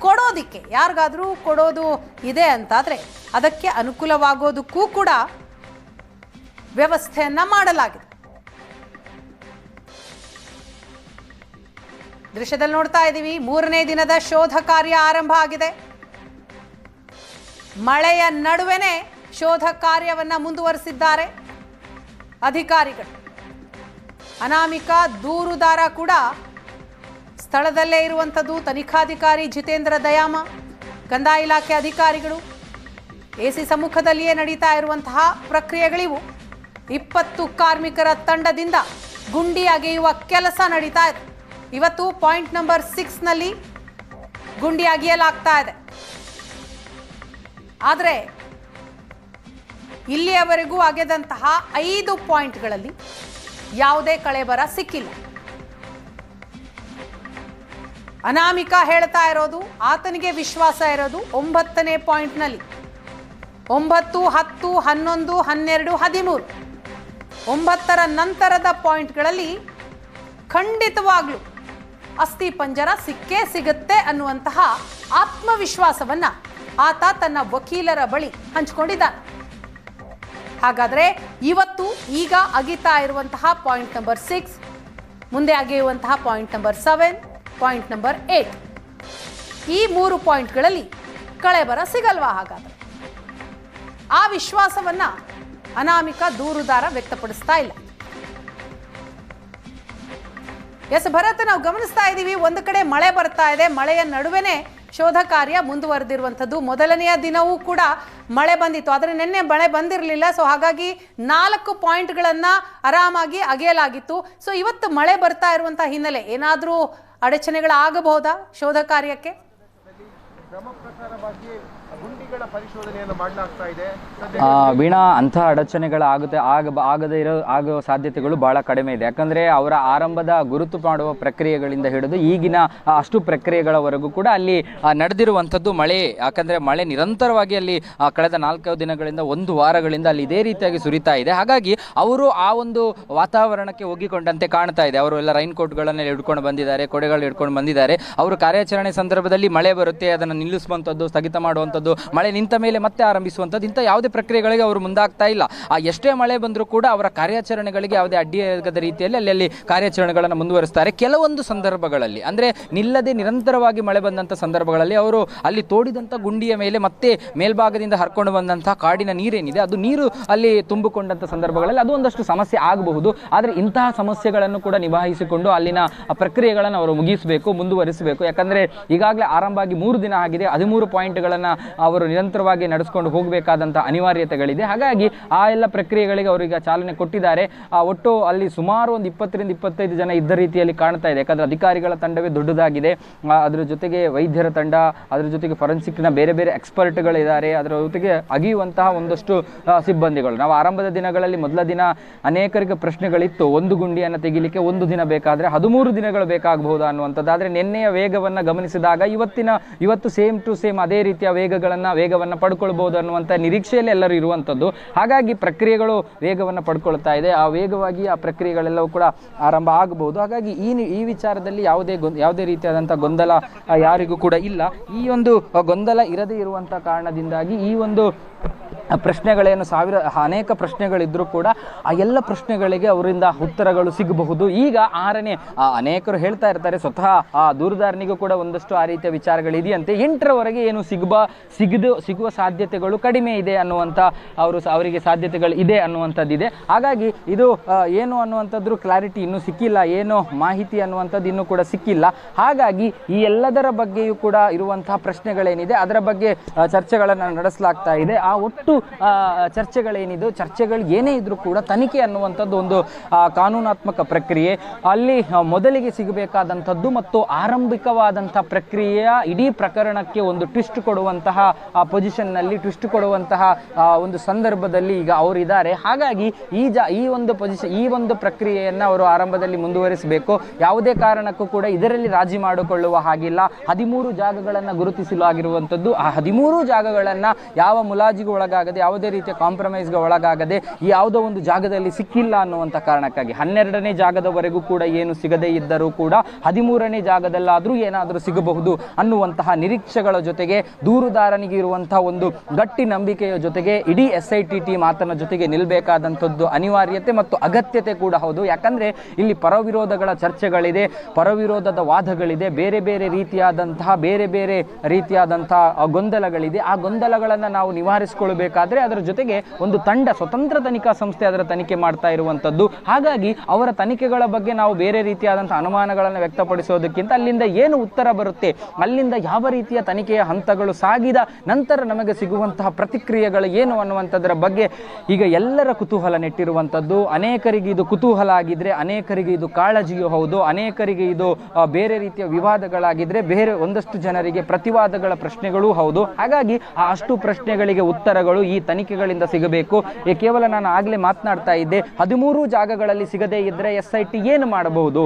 ಕೊಡೋದಿಕ್ಕೆ, ಯಾರಿಗಾದರೂ ಕೊಡೋದು ಇದೆ ಅಂತಾದರೆ ಅದಕ್ಕೆ ಅನುಕೂಲವಾಗೋದಕ್ಕೂ ಕೂಡ ವ್ಯವಸ್ಥೆಯನ್ನು ಮಾಡಲಾಗಿದೆ. ದೃಶ್ಯದಲ್ಲಿ ನೋಡ್ತಾ ಇದ್ದೀವಿ, ಮೂರನೇ ದಿನದ ಶೋಧ ಕಾರ್ಯ ಆರಂಭ ಆಗಿದೆ. ಮಳೆಯ ನಡುವೆನೇ ಶೋಧ ಕಾರ್ಯವನ್ನ ಮುಂದುವರಿಸಿದ್ದಾರೆ ಅಧಿಕಾರಿಗಳು. ಅನಾಮಿಕ ದೂರುದಾರ ಕೂಡ ಸ್ಥಳದಲ್ಲೇ ಇರುವಂಥದ್ದು. ತನಿಖಾಧಿಕಾರಿ ಜಿತೇಂದ್ರ ದಯಾಮ ಕಂದಾಯ ಇಲಾಖೆ ಅಧಿಕಾರಿಗಳು. ಎಸಿ ಸಮ್ಮುಖದಲ್ಲಿಯೇ ನಡೀತಾ ಇರುವಂತಹ ಪ್ರಕ್ರಿಯೆಗಳಿವು. ಇಪ್ಪತ್ತು ಕಾರ್ಮಿಕರ ತಂಡದಿಂದ ಗುಂಡಿ ಅಗೆಯುವ ಕೆಲಸ ನಡೀತಾ ಇದೆ. ಇವತ್ತು ಪಾಯಿಂಟ್ ನಂಬರ್ ಸಿಕ್ಸ್ನಲ್ಲಿ ಗುಂಡಿ ಅಗೆಯಲಾಗ್ತಾ ಇದೆ. ಆದರೆ ಇಲ್ಲಿಯವರೆಗೂ ಅಗೆದಂತಹ ಐದು ಪಾಯಿಂಟ್ಗಳಲ್ಲಿ ಯಾವುದೇ ಕಳೆಬರ ಸಿಕ್ಕಿಲ್ಲ. ಅನಾಮಿಕ ಹೇಳ್ತಾ ಇರೋದು, ಆತನಿಗೆ ವಿಶ್ವಾಸ ಇರೋದು ಒಂಬತ್ತನೇ ಪಾಯಿಂಟ್ನಲ್ಲಿ. ಒಂಬತ್ತು, ಹತ್ತು, ಹನ್ನೊಂದು, ಹನ್ನೆರಡು, ಹದಿಮೂರು. ಒಂಬತ್ತರ ನಂತರದ ಪಾಯಿಂಟ್ಗಳಲ್ಲಿ ಖಂಡಿತವಾಗ್ಲೂ ಅಸ್ಥಿ ಪಂಜರ ಸಿಕ್ಕೇ ಸಿಗುತ್ತೆ ಅನ್ನುವಂತಹ ಆತ್ಮವಿಶ್ವಾಸವನ್ನ ಆತ ತನ್ನ ವಕೀಲರ ಬಳಿ ಹಂಚಿಕೊಂಡಿದ್ದ ಹಾಗಾದ್ರೆ ಇವತ್ತು ಈಗ ಅಗಿತಾ ಇರುವಂತಹ ಪಾಯಿಂಟ್ ನಂಬರ್ ಸಿಕ್ಸ್ ಮುಂದೆ ಅಗೆಯುವಂತಹ point number seven point number eight ಈ ಮೂರು ಪಾಯಿಂಟ್ಗಳಲ್ಲಿ ಕಳೆಬರ ಸಿಗಲ್ವಾ ಹಾಗಾದ್ರೆ? ಆ ವಿಶ್ವಾಸವನ್ನ ಅನಾಮಿಕ ದೂರುದಾರ ವ್ಯಕ್ತಪಡಿಸ್ತಾ ಇಲ್ಲ. ಎಸ್, ಭರತ್, ನಾವು ಗಮನಿಸ್ತಾ ಇದ್ದೀವಿ, ಒಂದು ಕಡೆ ಮಳೆ ಬರ್ತಾ ಇದೆ, ಮಳೆಯ ನಡುವೆನೆ ಶೋಧ ಕಾರ್ಯ ಮುಂದುವರೆದಿರುವಂಥದ್ದು. ಮೊದಲನೆಯ ದಿನವೂ ಕೂಡ ಮಳೆ ಬಂದಿತ್ತು. ಆದರೆ ನಿನ್ನೆ ಮಳೆ ಬಂದಿರಲಿಲ್ಲ. ಸೊ ಹಾಗಾಗಿ ನಾಲ್ಕು ಪಾಯಿಂಟ್ಗಳನ್ನು ಆರಾಮಾಗಿ ಅಗೆಯಲಾಗಿತ್ತು. ಸೊ ಇವತ್ತು ಮಳೆ ಬರ್ತಾ ಇರುವಂಥ ಹಿನ್ನೆಲೆ ಏನಾದರೂ ಅಡಚಣೆಗಳಾಗಬಹುದಾ ಶೋಧ ಕಾರ್ಯಕ್ಕೆ? ಪರಿಶೋಧನೆಯನ್ನು ಮಾಡಲಾಗ್ತಾ ಇದೆ. ವೀಣಾ ಅಂಥ ಅಡಚಣೆಗಳಾಗುತ್ತೆ ಆಗ ಆಗದೇ ಇರೋ ಆಗುವ ಸಾಧ್ಯತೆಗಳು ಬಹಳ ಕಡಿಮೆ ಇದೆ. ಯಾಕಂದ್ರೆ ಅವರ ಆರಂಭದ ಗುರುತು ಮಾಡುವ ಪ್ರಕ್ರಿಯೆಗಳಿಂದ ಹಿಡಿದು ಈಗಿನ ಅಷ್ಟು ಪ್ರಕ್ರಿಯೆಗಳವರೆಗೂ ಕೂಡ ಅಲ್ಲಿ ನಡೆದಿರುವಂಥದ್ದು ಮಳೆ. ಯಾಕಂದ್ರೆ ಮಳೆ ನಿರಂತರವಾಗಿ ಅಲ್ಲಿ ಕಳೆದ ನಾಲ್ಕೈದು ದಿನಗಳಿಂದ ಒಂದು ವಾರಗಳಿಂದ ಅಲ್ಲಿ ಇದೇ ರೀತಿಯಾಗಿ ಸುರಿತಾ ಇದೆ. ಹಾಗಾಗಿ ಅವರು ಆ ಒಂದು ವಾತಾವರಣಕ್ಕೆ ಒಗ್ಗಿಕೊಂಡಂತೆ ಕಾಣ್ತಾ ಇದೆ. ಅವರು ಎಲ್ಲ ರೈನ್ ಕೋಟ್ಗಳನ್ನು ಹಿಡ್ಕೊಂಡು ಬಂದಿದ್ದಾರೆ ಕೊಡೆಗಳು ಹಿಡ್ಕೊಂಡು ಬಂದಿದ್ದಾರೆ. ಅವರು ಕಾರ್ಯಾಚರಣೆ ಸಂದರ್ಭದಲ್ಲಿ ಮಳೆ ಬರುತ್ತೆ ಅದನ್ನು ನಿಲ್ಲಿಸುವಂಥದ್ದು ಸ್ಥಗಿತ ಮಾಡುವಂಥದ್ದು ಮಳೆ ನಿಂತ ಮೇಲೆ ಮತ್ತೆ ಆರಂಭಿಸುವಂಥದ್ದು. ಇಂಥ ಯಾವುದೇ ಪ್ರಕ್ರಿಯೆಗಳಿಗೆ ಅವರು ಮುಂದಾಗ್ತಾ ಇಲ್ಲ. ಆ ಎಷ್ಟೇ ಮಳೆ ಬಂದರೂ ಕೂಡ ಅವರ ಕಾರ್ಯಾಚರಣೆಗಳಿಗೆ ಯಾವುದೇ ಅಡ್ಡಿಯಾಗದ ರೀತಿಯಲ್ಲಿ ಅಲ್ಲಿ ಕಾರ್ಯಾಚರಣೆಗಳನ್ನು ಮುಂದುವರಿಸ್ತಾರೆ. ಕೆಲವೊಂದು ಸಂದರ್ಭಗಳಲ್ಲಿ, ಅಂದರೆ ನಿಲ್ಲದೆ ನಿರಂತರವಾಗಿ ಮಳೆ ಬಂದಂಥ ಸಂದರ್ಭಗಳಲ್ಲಿ ಅವರು ಅಲ್ಲಿ ತೋಡಿದಂಥ ಗುಂಡಿಯ ಮೇಲೆ ಮತ್ತೆ ಮೇಲ್ಭಾಗದಿಂದ ಹರ್ಕೊಂಡು ಬಂದಂಥ ಕಾಡಿನ ನೀರೇನಿದೆ, ಅದು ನೀರು ಅಲ್ಲಿ ತುಂಬಿಕೊಂಡಂಥ ಸಂದರ್ಭಗಳಲ್ಲಿ ಅದು ಒಂದಷ್ಟು ಸಮಸ್ಯೆ ಆಗಬಹುದು. ಆದರೆ ಇಂತಹ ಸಮಸ್ಯೆಗಳನ್ನು ಕೂಡ ನಿಭಾಯಿಸಿಕೊಂಡು ಅಲ್ಲಿನ ಪ್ರಕ್ರಿಯೆಗಳನ್ನು ಅವರು ಮುಗಿಸಬೇಕು, ಮುಂದುವರಿಸಬೇಕು. ಯಾಕಂದರೆ ಈಗಾಗಲೇ ಆರಂಭ ಆಗಿ ಮೂರು ದಿನ ಆಗಿದೆ. ಹದಿಮೂರು ಪಾಯಿಂಟ್ಗಳನ್ನು ಅವರು ನಿರಂತರವಾಗಿ ನಡೆಸ್ಕೊಂಡು ಹೋಗಬೇಕಾದಂಥ ಅನಿವಾರ್ಯತೆಗಳಿದೆ. ಹಾಗಾಗಿ ಆ ಎಲ್ಲ ಪ್ರಕ್ರಿಯೆಗಳಿಗೆ ಅವರಿಗೆ ಚಾಲನೆ ಕೊಟ್ಟಿದ್ದಾರೆ. ಆ ಒಟ್ಟು ಅಲ್ಲಿ ಸುಮಾರು ಒಂದು ಇಪ್ಪತ್ತರಿಂದ ಇಪ್ಪತ್ತೈದು ಜನ ಇದ್ದ ರೀತಿಯಲ್ಲಿ ಕಾಣ್ತಾ ಇದೆ. ಯಾಕಂದ್ರೆ ಅಧಿಕಾರಿಗಳ ತಂಡವೇ ದೊಡ್ಡದಾಗಿದೆ. ಅದರ ಜೊತೆಗೆ ವೈದ್ಯರ ತಂಡ, ಅದರ ಜೊತೆಗೆ ಫೊರೆನ್ಸಿಕ್ನ ಬೇರೆ ಬೇರೆ ಎಕ್ಸ್ಪರ್ಟ್ಗಳಿದ್ದಾರೆ ಅದರ ಜೊತೆಗೆ ಅಗಿಯುವಂತಹ ಒಂದಷ್ಟು ಸಿಬ್ಬಂದಿಗಳು. ನಾವು ಆರಂಭದ ದಿನಗಳಲ್ಲಿ ಮೊದಲ ದಿನ ಅನೇಕರಿಗೆ ಪ್ರಶ್ನೆಗಳಿತ್ತು. ಒಂದು ಗುಂಡಿಯನ್ನು ತೆಗಿಲಿಕ್ಕೆ ಒಂದು ದಿನ ಬೇಕಾದರೆ ಹದಿಮೂರು ದಿನಗಳು ಬೇಕಾಗಬಹುದಾ ಅನ್ನುವಂಥದ್ದು. ಆದರೆ ನಿನ್ನೆಯ ವೇಗವನ್ನು ಗಮನಿಸಿದಾಗ ಇವತ್ತಿನ, ಇವತ್ತು ಸೇಮ್ ಟು ಸೇಮ್ ಅದೇ ರೀತಿಯ ವೇಗಗಳನ್ನು ವೇಗವನ್ನು ಪಡ್ಕೊಳ್ಬೋದು ಅನ್ನುವಂಥ ನಿರೀಕ್ಷೆಯಲ್ಲಿ ಎಲ್ಲರೂ ಇರುವಂಥದ್ದು. ಹಾಗಾಗಿ ಪ್ರಕ್ರಿಯೆಗಳು ವೇಗವನ್ನು ಪಡ್ಕೊಳ್ತಾ ಇದೆ. ಆ ವೇಗವಾಗಿ ಆ ಪ್ರಕ್ರಿಯೆಗಳೆಲ್ಲವೂ ಕೂಡ ಆರಂಭ ಆಗಬಹುದು ಹಾಗಾಗಿ ಈ ಈ ವಿಚಾರದಲ್ಲಿ ಯಾವುದೇ ಯಾವುದೇ ರೀತಿಯಾದಂಥ ಗೊಂದಲ ಯಾರಿಗೂ ಕೂಡ ಇಲ್ಲ. ಈ ಒಂದು ಗೊಂದಲ ಇರದೇ ಇರುವಂಥ ಕಾರಣದಿಂದಾಗಿ ಈ ಒಂದು ಪ್ರಶ್ನೆಗಳೇನು ಸಾವಿರ, ಅನೇಕ ಪ್ರಶ್ನೆಗಳಿದ್ದರೂ ಕೂಡ ಆ ಎಲ್ಲ ಪ್ರಶ್ನೆಗಳಿಗೆ ಅವರಿಂದ ಉತ್ತರಗಳು ಸಿಗಬಹುದು. ಈಗ ಆರನೇ ಅನೇಕರು ಹೇಳ್ತಾ ಇರ್ತಾರೆ, ಸ್ವತಃ ಆ ದೂರದಾರನಿಗೂ ಕೂಡ ಒಂದಷ್ಟು ಆ ರೀತಿಯ ವಿಚಾರಗಳಿದೆಯಂತೆ. ಎಂಟರವರೆಗೆ ಏನು ಸಿಗಬ, ಸಿಗದು, ಸಿಗುವ ಸಾಧ್ಯತೆಗಳು ಕಡಿಮೆ ಇದೆ ಅನ್ನುವಂಥ ಅವರು ಅವರಿಗೆ ಸಾಧ್ಯತೆಗಳು ಇದೆ ಅನ್ನುವಂಥದ್ದಿದೆ. ಹಾಗಾಗಿ ಇದು ಏನು ಅನ್ನುವಂಥದ್ದು ಕ್ಲಾರಿಟಿ ಇನ್ನೂ ಸಿಕ್ಕಿಲ್ಲ, ಏನು ಮಾಹಿತಿ ಅನ್ನುವಂಥದ್ದು ಇನ್ನೂ ಕೂಡ ಸಿಕ್ಕಿಲ್ಲ. ಹಾಗಾಗಿ ಈ ಎಲ್ಲದರ ಬಗ್ಗೆಯೂ ಕೂಡ ಇರುವಂತಹ ಪ್ರಶ್ನೆಗಳೇನಿದೆ, ಅದರ ಬಗ್ಗೆ ಚರ್ಚೆಗಳನ್ನು ನಡೆಸಲಾಗ್ತಾ ಇದೆ. ಆ ಒಟ್ಟು ಚರ್ಚೆಗಳೇನಿದೆ? ಚರ್ಚೆಗಳು ಏನೇ ಇದ್ರೂ ಕೂಡ ತನಿಖೆ ಅನ್ನುವಂಥದ್ದು ಒಂದು ಕಾನೂನಾತ್ಮಕ ಪ್ರಕ್ರಿಯೆ. ಅಲ್ಲಿ ಮೊದಲಿಗೆ ಸಿಗಬೇಕಾದಂಥದ್ದು ಮತ್ತು ಆರಂಭಿಕವಾದಂಥ ಪ್ರಕ್ರಿಯೆಯ ಇಡೀ ಪ್ರಕರಣಕ್ಕೆ ಒಂದು ಟ್ವಿಸ್ಟ್ ಕೊಡುವಂತಹ ಪೊಸಿಷನ್ನಲ್ಲಿ ಟ್ವಿಸ್ಟ್ ಕೊಡುವಂತಹ ಒಂದು ಸಂದರ್ಭದಲ್ಲಿ ಈಗ ಅವರಿದ್ದಾರೆ. ಹಾಗಾಗಿ ಈ ಜ, ಈ ಒಂದು ಪೊಸಿಷನ್, ಈ ಒಂದು ಪ್ರಕ್ರಿಯೆಯನ್ನು ಅವರು ಆರಂಭದಲ್ಲಿ ಮುಂದುವರಿಸಬೇಕು. ಯಾವುದೇ ಕಾರಣಕ್ಕೂ ಕೂಡ ಇದರಲ್ಲಿ ರಾಜಿ ಮಾಡಿಕೊಳ್ಳುವ ಹಾಗಿಲ್ಲ. ಹದಿಮೂರು ಜಾಗಗಳನ್ನು ಗುರುತಿಸಲು ಆಗಿರುವಂಥದ್ದು. ಆ ಹದಿಮೂರು ಜಾಗಗಳನ್ನು ಯಾವ ಮುಲಾಜಿಗೂ ಒಳಗಾಗ ಒಳಗಾಗದೆ ಯಾವುದೇ ರೀತಿಯ ಕಾಂಪ್ರಮೈಸ್ಗೆ ಒಳಗಾಗದೆ ಯಾವುದೋ ಒಂದು ಜಾಗದಲ್ಲಿ ಸಿಕ್ಕಿಲ್ಲ ಅನ್ನುವಂಥ ಕಾರಣಕ್ಕಾಗಿ ಹನ್ನೆರಡನೇ ಜಾಗದವರೆಗೂ ಕೂಡ ಏನು ಸಿಗದೇ ಇದ್ದರೂ ಕೂಡ ಹದಿಮೂರನೇ ಜಾಗದಲ್ಲಾದರೂ ಏನಾದರೂ ಸಿಗಬಹುದು ಅನ್ನುವಂತಹ ನಿರೀಕ್ಷೆಗಳ ಜೊತೆಗೆ ದೂರುದಾರನಿಗೆ ಇರುವಂತಹ ಒಂದು ಗಟ್ಟಿ ನಂಬಿಕೆಯ ಜೊತೆಗೆ ಇಡೀ ಎಸ್ ಐ ಟಿ ಟಿ ಮಾತನ ಜೊತೆಗೆ ನಿಲ್ಲಬೇಕಾದಂಥದ್ದು ಅನಿವಾರ್ಯತೆ ಮತ್ತು ಅಗತ್ಯತೆ ಕೂಡ ಹೌದು. ಯಾಕಂದ್ರೆ ಇಲ್ಲಿ ಪರವಿರೋಧಗಳ ಚರ್ಚೆಗಳಿದೆ, ಪರವಿರೋಧದ ವಾದಗಳಿದೆ, ಬೇರೆ ಬೇರೆ ರೀತಿಯಾದಂತಹ, ಬೇರೆ ಬೇರೆ ರೀತಿಯಾದಂತಹ ಗೊಂದಲಗಳಿದೆ. ಆ ಗೊಂದಲಗಳನ್ನು ನಾವು ನಿವಾರಿಸಿಕೊಳ್ಬೇಕಾದ್ರೆ ಅದರ ಜೊತೆಗೆ ಒಂದು ತಂಡ, ಸ್ವತಂತ್ರ ತನಿಖಾ ಸಂಸ್ಥೆ ಅದರ ತನಿಖೆ ಮಾಡ್ತಾ ಇರುವಂಥದ್ದು. ಹಾಗಾಗಿ ಅವರ ತನಿಖೆಗಳ ಬಗ್ಗೆ ನಾವು ಬೇರೆ ರೀತಿಯಾದಂಥ ಅನುಮಾನಗಳನ್ನು ವ್ಯಕ್ತಪಡಿಸೋದಕ್ಕಿಂತ ಅಲ್ಲಿಂದ ಏನು ಉತ್ತರ ಬರುತ್ತೆ? ಅಲ್ಲಿಂದ ಯಾವ ರೀತಿಯ ತನಿಖೆಯ ಹಂತಗಳು ಸಾಗಿದ? ನಂತರ ನಮಗೆ ಸಿಗುವಂತಹ ಪ್ರತಿಕ್ರಿಯೆಗಳು ಏನು ಅನ್ನುವಂಥದ್ರ ಬಗ್ಗೆ ಈಗ ಎಲ್ಲರ ಕುತೂಹಲ ನೆಟ್ಟಿರುವಂಥದ್ದು. ಅನೇಕರಿಗೆ ಇದು ಕುತೂಹಲ ಆಗಿದ್ರೆ, ಅನೇಕರಿಗೆ ಇದು ಕಾಳಜಿಯೂ ಹೌದು. ಅನೇಕರಿಗೆ ಇದು ಬೇರೆ ರೀತಿಯ ವಿವಾದಗಳಾಗಿದ್ರೆ ಬೇರೆ ಒಂದಷ್ಟು ಜನರಿಗೆ ಪ್ರತಿವಾದಗಳ ಪ್ರಶ್ನೆಗಳೂ ಹೌದು. ಹಾಗಾಗಿ ಆ ಅಷ್ಟು ಪ್ರಶ್ನೆಗಳಿಗೆ ಉತ್ತರಗಳು ಈ ತನಿಖೆಗಳಿಂದ ಸಿಗಬೇಕು. ಕೇವಲ ನಾನು ಆಗಲೇ ಮಾತನಾಡ್ತಾ ಇದ್ದೆ, ಹದಿಮೂರು ಜಾಗಗಳಲ್ಲಿ ಸಿಗದೇ ಇದ್ದರೆ ಎಸ್ ಐ ಟಿ ಏನು ಮಾಡಬಹುದು?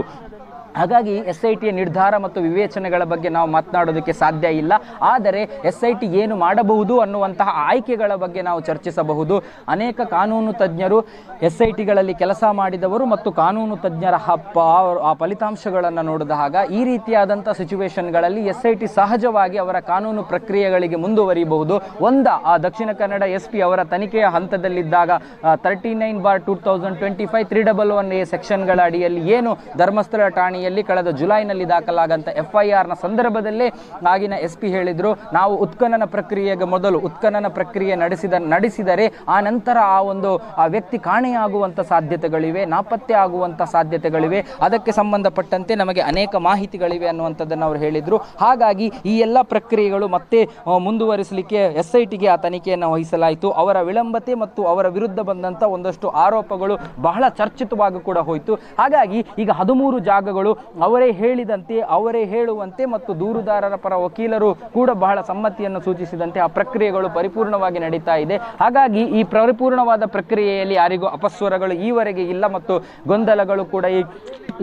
ಹಾಗಾಗಿ ಎಸ್ ಐ ಟಿಯ ನಿರ್ಧಾರ ಮತ್ತು ವಿವೇಚನೆಗಳ ಬಗ್ಗೆ ನಾವು ಮಾತನಾಡೋದಕ್ಕೆ ಸಾಧ್ಯ ಇಲ್ಲ. ಆದರೆ ಎಸ್ ಐ ಟಿ ಏನು ಮಾಡಬಹುದು ಅನ್ನುವಂತಹ ಆಯ್ಕೆಗಳ ಬಗ್ಗೆ ನಾವು ಚರ್ಚಿಸಬಹುದು. ಅನೇಕ ಕಾನೂನು ತಜ್ಞರು ಎಸ್ ಐ ಟಿಗಳಲ್ಲಿ ಕೆಲಸ ಮಾಡಿದವರು ಮತ್ತು ಕಾನೂನು ತಜ್ಞರ ಹ- ಪ- ಆ ಫಲಿತಾಂಶಗಳನ್ನು ನೋಡಿದಾಗ ಈ ರೀತಿಯಾದಂಥ ಸಿಚುವೇಶನ್ಗಳಲ್ಲಿ ಎಸ್ ಐ ಟಿ ಸಹಜವಾಗಿ ಅವರ ಕಾನೂನು ಪ್ರಕ್ರಿಯೆಗಳಿಗೆ ಮುಂದುವರಿಯಬಹುದು. ಒಂದ, ಆ ದಕ್ಷಿಣ ಕನ್ನಡ ಎಸ್ ಪಿ ಅವರ ತನಿಖೆಯ ಹಂತದಲ್ಲಿದ್ದಾಗ thirty nine bar two thousand twenty five three double one A ಸೆಕ್ಷನ್ಗಳ ಅಡಿಯಲ್ಲಿ ಏನು ಧರ್ಮಸ್ಥಳ ಠಾಣೆಯಲ್ಲಿ ಕಳೆದ ಜುಲೈನಲ್ಲಿ ದಾಖಲಾಗಂತ ಐ ಸಂದರ್ಭದಲ್ಲಿ ಆಗಿನ ಎಸ್ ಪಿ ಹೇಳಿದ್ರು, ನಾವು ಉತ್ಖನನ ಪ್ರಕ್ರಿಯೆಗೆ ಮೊದಲು ಉತ್ಖನನ ಪ್ರಕ್ರಿಯೆ ನಡೆಸಿದ, ನಡೆಸಿದರೆ ಆ ನಂತರ ಆ ಒಂದು ವ್ಯಕ್ತಿ ಕಾಣೆಯಾಗುವಂತ ಸಾಧ್ಯತೆಗಳಿವೆ, ನಾಪತ್ತೆ ಆಗುವಂತ ಸಾಧ್ಯತೆಗಳಿವೆ. ಅದಕ್ಕೆ ಸಂಬಂಧಪಟ್ಟಂತೆ ನಮಗೆ ಅನೇಕ ಮಾಹಿತಿಗಳಿವೆ ಅನ್ನುವಂಥದ್ದನ್ನು ಅವರು ಹೇಳಿದರು. ಹಾಗಾಗಿ ಈ ಎಲ್ಲ ಪ್ರಕ್ರಿಯೆಗಳು ಮತ್ತೆ ಮುಂದುವರಿಸಲಿಕ್ಕೆ ಎಸ್ ಐ ಟಿಗೆ ಆ ತನಿಖೆಯನ್ನು ವಹಿಸಲಾಯಿತು. ಅವರ ವಿಳಂಬತೆ ಮತ್ತು ಅವರ ವಿರುದ್ಧ ಬಂದಂತ ಒಂದಷ್ಟು ಆರೋಪಗಳು ಬಹಳ ಚರ್ಚಿತವಾಗಿ ಕೂಡ ಹೋಯಿತು. ಹಾಗಾಗಿ ಈಗ ಹದಿಮೂರು ಜಾಗಗಳು ಅವರೇ ಹೇಳಿದಂತೆ, ಅವರೇ ಹೇಳುವಂತೆ ಮತ್ತು ದೂರುದಾರರ ಪರ ವಕೀಲರು ಕೂಡ ಬಹಳ ಸಮ್ಮತಿಯನ್ನು ಸೂಚಿಸಿದಂತೆ ಆ ಪ್ರಕ್ರಿಯೆಗಳು ಪರಿಪೂರ್ಣವಾಗಿ ನಡೀತಾ ಇದೆ. ಹಾಗಾಗಿ ಈ ಪರಿಪೂರ್ಣವಾದ ಪ್ರಕ್ರಿಯೆಯಲ್ಲಿ ಯಾರಿಗೂ ಅಪಸ್ವರಗಳು ಈವರೆಗೆ ಇಲ್ಲ ಮತ್ತು ಗೊಂದಲಗಳು ಕೂಡ ಈ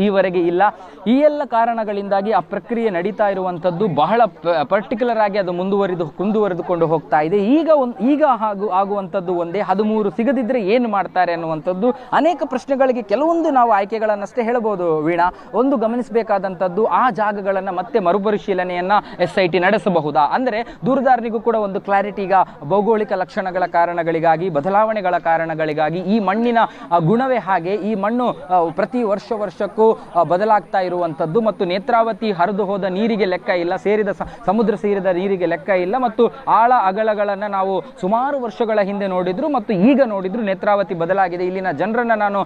ಈವರೆಗೆ ಇಲ್ಲ. ಈ ಎಲ್ಲ ಕಾರಣಗಳಿಂದಾಗಿ ಆ ಪ್ರಕ್ರಿಯೆ ನಡೀತಾ ಇರುವಂಥದ್ದು ಬಹಳ ಪರ್ಟಿಕ್ಯುಲರ್ ಆಗಿ ಅದು ಮುಂದುವರಿದು, ಮುಂದುವರೆದುಕೊಂಡು ಹೋಗ್ತಾ ಇದೆ. ಈಗ ಒಂದು ಈಗ ಹಾಗೂ, ಆಗುವಂಥದ್ದು ಒಂದೇ, ಹದಿಮೂರು ಸಿಗದಿದ್ರೆ ಏನು ಮಾಡ್ತಾರೆ ಅನ್ನುವಂಥದ್ದು ಅನೇಕ ಪ್ರಶ್ನೆಗಳಿಗೆ ಕೆಲವೊಂದು ನಾವು ಆಯ್ಕೆಗಳನ್ನಷ್ಟೇ ಹೇಳ್ಬೋದು ವೀಣಾ. ಒಂದು ಗಮನಿಸಬೇಕಾದಂಥದ್ದು ಆ ಜಾಗಗಳನ್ನು ಮತ್ತೆ ಮರುಪರಿಶೀಲನೆಯನ್ನು ಎಸ್ ಐ ಟಿ ನಡೆಸಬಹುದಾ? ಅಂದರೆ ದೂರದಾರನಿಗೂ ಕೂಡ ಒಂದು ಕ್ಲಾರಿಟಿ ಈಗ ಭೌಗೋಳಿಕ ಲಕ್ಷಣಗಳ ಕಾರಣಗಳಿಗಾಗಿ, ಬದಲಾವಣೆಗಳ ಕಾರಣಗಳಿಗಾಗಿ ಈ ಮಣ್ಣಿನ ಗುಣವೇ ಹಾಗೆ ಈ ಮಣ್ಣು ಪ್ರತಿ ವರ್ಷ ವರ್ಷಕ್ಕೂ ಬದಲಾಗ್ತಾ ಇರುವಂಥದ್ದು ಮತ್ತು ನೇತ್ರಾವತಿ ಹರಿದು ಹೋದ ನೀರಿಗೆ ಲೆಕ್ಕ ಇಲ್ಲ, ಸೇರಿದ ಸಮುದ್ರ ಸೇರಿದ ನೀರಿಗೆ ಲೆಕ್ಕ ಇಲ್ಲ ಮತ್ತು ಆಳ ಅಗಲಗಳನ್ನು ನಾವು ಸುಮಾರು ವರ್ಷಗಳ ಹಿಂದೆ ನೋಡಿದ್ರು ಮತ್ತು ಈಗ ನೋಡಿದ್ರು ನೇತ್ರಾವತಿ ಬದಲಾಗಿದೆ. ಇಲ್ಲಿನ ಜನರನ್ನು ನಾನು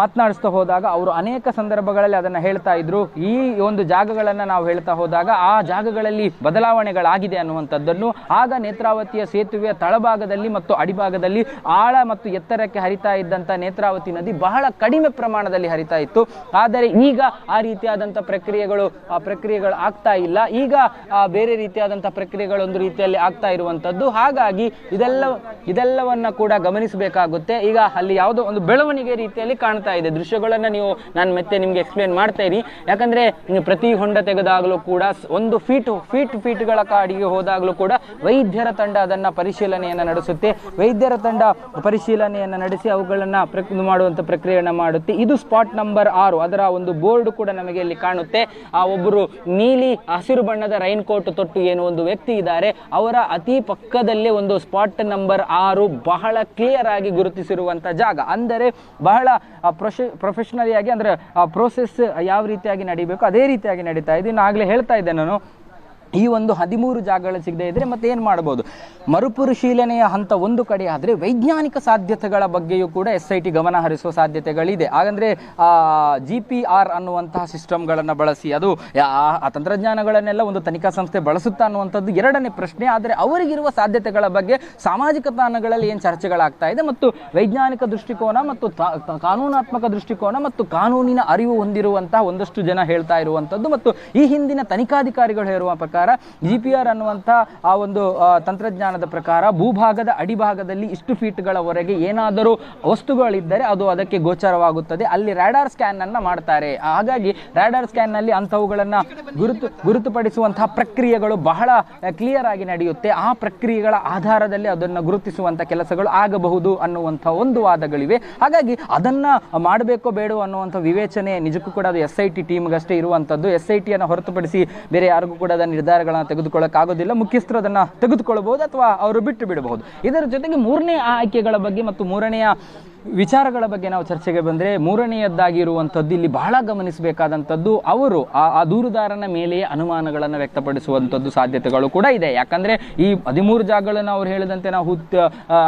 ಮಾತನಾಡಿಸ್ತಾ ಹೋದಾಗ ಅವರು ಅನೇಕ ಸಂದರ್ಭಗಳಲ್ಲಿ ಅದನ್ನು ಹೇಳ್ತಾ ಇದ್ರು. ಈ ಒಂದು ಜಾಗಗಳನ್ನು ನಾವು ಹೇಳ್ತಾ ಹೋದಾಗ ಆ ಜಾಗಗಳಲ್ಲಿ ಬದಲಾವಣೆಗಳಾಗಿದೆ ಅನ್ನುವಂಥದ್ದನ್ನು ಆಗ ನೇತ್ರಾವತಿಯ ಸೇತುವೆಯ ತಳಭಾಗದಲ್ಲಿ ಮತ್ತು ಅಡಿಭಾಗದಲ್ಲಿ ಆಳ ಮತ್ತು ಎತ್ತರಕ್ಕೆ ಹರಿತಾ ಇದ್ದಂಥ ನೇತ್ರಾವತಿ ನದಿ ಬಹಳ ಕಡಿಮೆ ಪ್ರಮಾಣದಲ್ಲಿ ಹರಿತಾ ಇತ್ತು. ಆದರೆ ಈಗ ಆ ರೀತಿಯಾದಂಥ ಪ್ರಕ್ರಿಯೆಗಳು, ಆ ಪ್ರಕ್ರಿಯೆಗಳು ಆಗ್ತಾ ಇಲ್ಲ. ಈಗ ಬೇರೆ ರೀತಿಯಾದಂಥ ಪ್ರಕ್ರಿಯೆಗಳು ಒಂದು ರೀತಿಯಲ್ಲಿ ಆಗ್ತಾ ಇರುವಂಥದ್ದು. ಹಾಗಾಗಿ ಇದೆಲ್ಲ, ಇದೆಲ್ಲವನ್ನ ಕೂಡ ಗಮನಿಸಬೇಕಾಗುತ್ತೆ. ಈಗ ಅಲ್ಲಿ ಯಾವುದೋ ಒಂದು ಬೆಳವಣಿಗೆ ರೀತಿಯಲ್ಲಿ ಕಾಣ್ತಾ ಇದೆ. ದೃಶ್ಯಗಳನ್ನು ನೀವು, ನಾನು ಮತ್ತೆ ನಿಮ್ಗೆ ಎಕ್ಸ್ಪ್ಲೇನ್ ಮಾಡ್ತಾ ಇರಿ. ಯಾಕಂದ್ರೆ ಪ್ರತಿ ಹೊಂಡ ತೆಗೆದಾಗಲೂ ಕೂಡ ಒಂದು ಫೀಟ್ ಫೀಟ್ ಫೀಟ್ಗಳ ಕಾಡಿಗೆ ಹೋದಾಗಲೂ ಕೂಡ ವೈದ್ಯರ ತಂಡ ಅದನ್ನ ಪರಿಶೀಲನೆಯನ್ನು ನಡೆಸುತ್ತೆ. ವೈದ್ಯರ ತಂಡ ಪರಿಶೀಲನೆಯನ್ನು ನಡೆಸಿ ಅವುಗಳನ್ನ ಪ್ರಕ್ ಮಾಡುವಂತ ಪ್ರಕ್ರಿಯೆಯನ್ನು ಮಾಡುತ್ತೆ. ಇದು ಸ್ಪಾಟ್ ನಂಬರ್ ಆರು. ಅದರ ಒಂದು ಬೋರ್ಡ್ ಕೂಡ ನಮಗೆ ಇಲ್ಲಿ ಕಾಣುತ್ತೆ. ಆ ಒಬ್ಬರು ನೀಲಿ ಹಸಿರು ಬಣ್ಣದ ರೈನ್ ಕೋಟ್ ತೊಟ್ಟು ಏನು ಒಂದು ವ್ಯಕ್ತಿ ಇದ್ದಾರೆ. ಅವರ ಅತಿ ಪಕ್ಕದಲ್ಲೇ ಒಂದು ಸ್ಪಾಟ್ ನಂಬರ್ ಆರು ಬಹಳ ಕ್ಲಿಯರ್ ಆಗಿ ಗುರುತಿಸಿರುವಂಥ ಜಾಗ. ಅಂದರೆ ಬಹಳ ಪ್ರೊಫೆಷನಲಿ ಆಗಿ ಅಂದ್ರೆ ಪ್ರೋಸೆಸ್ ಯಾವ ರೀತಿಯಾಗಿ ನಡಿಬೇಕು ಅದೇ ರೀತಿಯಾಗಿ ನಡೀತಾ ಇದೆ. ಇನ್ನು ಆಗ್ಲೇ ಹೇಳ್ತಾ ಇದ್ದೆ ನಾನು ಈ ಒಂದು ಹದಿಮೂರು ಜಾಗಗಳು ಸಿಗದೇ ಇದ್ರೆ ಮತ್ತೆ ಏನು ಮಾಡ್ಬೋದು? ಮರುಪರಿಶೀಲನೆಯ ಹಂತ ಒಂದು ಕಡೆ ಆದರೆ ವೈಜ್ಞಾನಿಕ ಸಾಧ್ಯತೆಗಳ ಬಗ್ಗೆಯೂ ಕೂಡ ಎಸ್ ಐ ಟಿ ಗಮನ ಹರಿಸುವ ಸಾಧ್ಯತೆಗಳಿದೆ. ಹಾಗಂದ್ರೆ ಜಿ ಪಿ ಆರ್ ಅನ್ನುವಂತಹ ಸಿಸ್ಟಮ್ಗಳನ್ನು ಬಳಸಿ ಅದು, ಆ- ತಂತ್ರಜ್ಞಾನಗಳನ್ನೆಲ್ಲ ಒಂದು ತನಿಖಾ ಸಂಸ್ಥೆ ಬಳಸುತ್ತಾ ಅನ್ನುವಂಥದ್ದು ಎರಡನೇ ಪ್ರಶ್ನೆ. ಆದರೆ ಅವರಿಗಿರುವ ಸಾಧ್ಯತೆಗಳ ಬಗ್ಗೆ ಸಾಮಾಜಿಕ ತಾಣಗಳಲ್ಲಿ ಏನು ಚರ್ಚೆಗಳಾಗ್ತಾ ಇದೆ ಮತ್ತು ವೈಜ್ಞಾನಿಕ ದೃಷ್ಟಿಕೋನ ಮತ್ತು ಕಾನೂನಾತ್ಮಕ ದೃಷ್ಟಿಕೋನ ಮತ್ತು ಕಾನೂನಿನ ಅರಿವು ಹೊಂದಿರುವಂತಹ ಒಂದಷ್ಟು ಜನ ಹೇಳ್ತಾ ಇರುವಂಥದ್ದು ಮತ್ತು ಈ ಹಿಂದಿನ ತನಿಖಾಧಿಕಾರಿಗಳು ಹೇಳುವ ಪ್ರಕಾರ ಪ್ರಕಾರ ಜಿ ಪಿ ಆರ್ ಅನ್ನುವಂಥ ಆ ಒಂದು ತಂತ್ರಜ್ಞಾನದ ಪ್ರಕಾರ ಭೂಭಾಗದ ಅಡಿಭಾಗದಲ್ಲಿ ಇಷ್ಟು ಫೀಟ್ಗಳವರೆಗೆ ಏನಾದರೂ ವಸ್ತುಗಳಿದ್ದರೆ ಅದು ಅದಕ್ಕೆ ಗೋಚರವಾಗುತ್ತದೆ. ಅಲ್ಲಿ ರ್ಯಾಡಾರ್ ಸ್ಕ್ಯಾನ್ ಅನ್ನ ಮಾಡ್ತಾರೆ. ಹಾಗಾಗಿ ರ್ಯಾಡಾರ್ ಸ್ಕ್ಯಾನ್ನಲ್ಲಿ ಅಂಥವುಗಳನ್ನ ಗುರುತು, ಗುರುತುಪಡಿಸುವಂತಹ ಪ್ರಕ್ರಿಯೆಗಳು ಬಹಳ ಕ್ಲಿಯರ್ ಆಗಿ ನಡೆಯುತ್ತೆ. ಆ ಪ್ರಕ್ರಿಯೆಗಳ ಆಧಾರದಲ್ಲಿ ಅದನ್ನು ಗುರುತಿಸುವಂಥ ಕೆಲಸಗಳು ಆಗಬಹುದು ಅನ್ನುವಂಥ ಒಂದು ವಾದಗಳಿವೆ. ಹಾಗಾಗಿ ಅದನ್ನ ಮಾಡಬೇಕೋ ಬೇಡೋ ಅನ್ನುವಂಥ ವಿವೇಚನೆ ನಿಜಕ್ಕೂ ಕೂಡ ಅದು ಎಸ್ ಐ ಟಿ ಟೀಮ್ಗಷ್ಟೇ ಇರುವಂಥದ್ದು. ಎಸ್ ಐ ಟಿಯನ್ನು ಹೊರತುಪಡಿಸಿ ಬೇರೆ ಯಾರಿಗೂ ಕೂಡ ಅದನ್ನ ನಿರ್ಧಾರಗಳನ್ನು ತೆಗೆದುಕೊಳ್ಳೋಕ್ಕಾಗೋದಿಲ್ಲ ಮುಖ್ಯಸ್ಥರು ಅದನ್ನು ತೆಗೆದುಕೊಳ್ಳಬಹುದು ಅಥವಾ ಅವರು ಬಿಟ್ಟು ಬಿಡಬಹುದು. ಇದರ ಜೊತೆಗೆ ಮೂರನೇ ಆಯ್ಕೆಗಳ ಬಗ್ಗೆ ಮತ್ತು ಮೂರನೆಯ ವಿಚಾರಗಳ ಬಗ್ಗೆ ನಾವು ಚರ್ಚೆಗೆ ಬಂದರೆ ಮೂರನೆಯದ್ದಾಗಿರುವಂಥದ್ದು ಇಲ್ಲಿ ಬಹಳ ಗಮನಿಸಬೇಕಾದಂಥದ್ದು ಅವರು ಆ ದೂರುದಾರನ ಮೇಲೆಯೇ ಅನುಮಾನಗಳನ್ನು ವ್ಯಕ್ತಪಡಿಸುವಂಥದ್ದು ಸಾಧ್ಯತೆಗಳು ಕೂಡ ಇದೆ. ಯಾಕಂದರೆ ಈ ಹದಿಮೂರು ಜಾಗಗಳನ್ನು ಅವ್ರು ಹೇಳಿದಂತೆ ನಾವು ಉತ್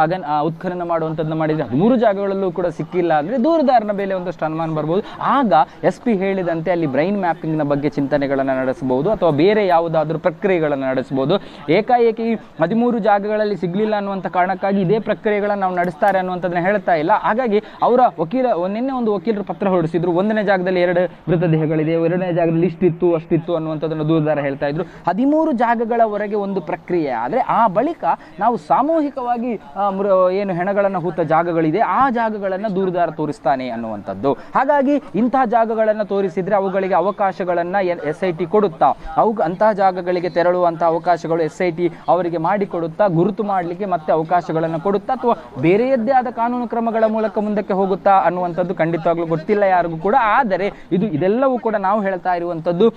ಅಗನ್ ಉತ್ಖನನ ಮಾಡುವಂಥದ್ದನ್ನ ಮಾಡಿದರೆ ಹದಿಮೂರು ಜಾಗಗಳಲ್ಲೂ ಕೂಡ ಸಿಕ್ಕಿಲ್ಲ ಅಂದರೆ ದೂರುದಾರನ ಮೇಲೆ ಒಂದಷ್ಟು ಅನುಮಾನ ಬರ್ಬೋದು. ಆಗ ಎಸ್ ಪಿ ಹೇಳಿದಂತೆ ಅಲ್ಲಿ ಬ್ರೈನ್ ಮ್ಯಾಪಿಂಗ್ನ ಬಗ್ಗೆ ಚಿಂತನೆಗಳನ್ನು ನಡೆಸಬಹುದು ಅಥವಾ ಬೇರೆ ಯಾವುದಾದ್ರೂ ಪ್ರಕ್ರಿಯೆಗಳನ್ನು ನಡೆಸಬಹುದು. ಏಕಾಏಕಿ ಹದಿಮೂರು ಜಾಗಗಳಲ್ಲಿ ಸಿಗಲಿಲ್ಲ ಅನ್ನುವಂಥ ಕಾರಣಕ್ಕಾಗಿ ಇದೇ ಪ್ರಕ್ರಿಯೆಗಳನ್ನು ನಾವು ನಡೆಸ್ತಾರೆ ಅನ್ನುವಂಥದ್ದನ್ನ ಹೇಳ್ತಾ ಇಲ್ಲ. ಹಾಗಾಗಿ ಅವರ ವಕೀಲ, ನಿನ್ನೆ ಒಂದು ವಕೀಲರು ಪತ್ರ ಹೊರಡಿಸಿದ್ರು. ಒಂದನೇ ಜಾಗದಲ್ಲಿ ಎರಡು ಮೃತದೇಹಗಳಿದೆ ಎರಡನೇ ಜಾಗದಲ್ಲಿ ಇಷ್ಟಿತ್ತು ಅಷ್ಟಿತ್ತು ಅನ್ನುವಂಥದ್ದನ್ನು ದೂರದಾರ ಹೇಳ್ತಾ ಇದ್ರು. ಹದಿಮೂರು ಜಾಗಗಳವರೆಗೆ ಒಂದು ಪ್ರಕ್ರಿಯೆ. ಆದರೆ ಆ ಬಳಿಕ ನಾವು ಸಾಮೂಹಿಕವಾಗಿ ಏನು ಹೆಣಗಳನ್ನು ಹೂತ ಜಾಗಗಳಿದೆ, ಆ ಜಾಗಗಳನ್ನು ದೂರದಾರ ತೋರಿಸ್ತಾನೆ ಅನ್ನುವಂಥದ್ದು. ಹಾಗಾಗಿ ಇಂತಹ ಜಾಗಗಳನ್ನು ತೋರಿಸಿದ್ರೆ ಅವುಗಳಿಗೆ ಅವಕಾಶಗಳನ್ನು ಎಸ್ ಐ ಟಿ ಕೊಡುತ್ತಾ. ಅವು ಅಂತಹ ಜಾಗಗಳಿಗೆ ತೆರಳುವಂಥ ಅವಕಾಶಗಳು ಎಸ್ ಐ ಟಿ ಅವರಿಗೆ ಮಾಡಿಕೊಡುತ್ತಾ, ಗುರುತು ಮಾಡಲಿಕ್ಕೆ ಮತ್ತೆ ಅವಕಾಶಗಳನ್ನು ಕೊಡುತ್ತಾ, ಅಥವಾ ಬೇರೆಯದ್ದೇ ಆದ ಕಾನೂನು ಕ್ರಮಗಳ ಮೂಲಕ ಮುಂದಕ್ಕೆ ಹೋಗುತ್ತಾ ಅನ್ನುವಂಥದ್ದು ಖಂಡಿತವಾಗ್ಲೂ ಗೊತ್ತಿಲ್ಲ ಯಾರಿಗೂ ಕೂಡ. ಆದರೆ ಇದು ಇದೆಲ್ಲವೂ ಕೂಡ ನಾವು ಹೇಳ್ತಾ ಇರುವಂಥದ್ದು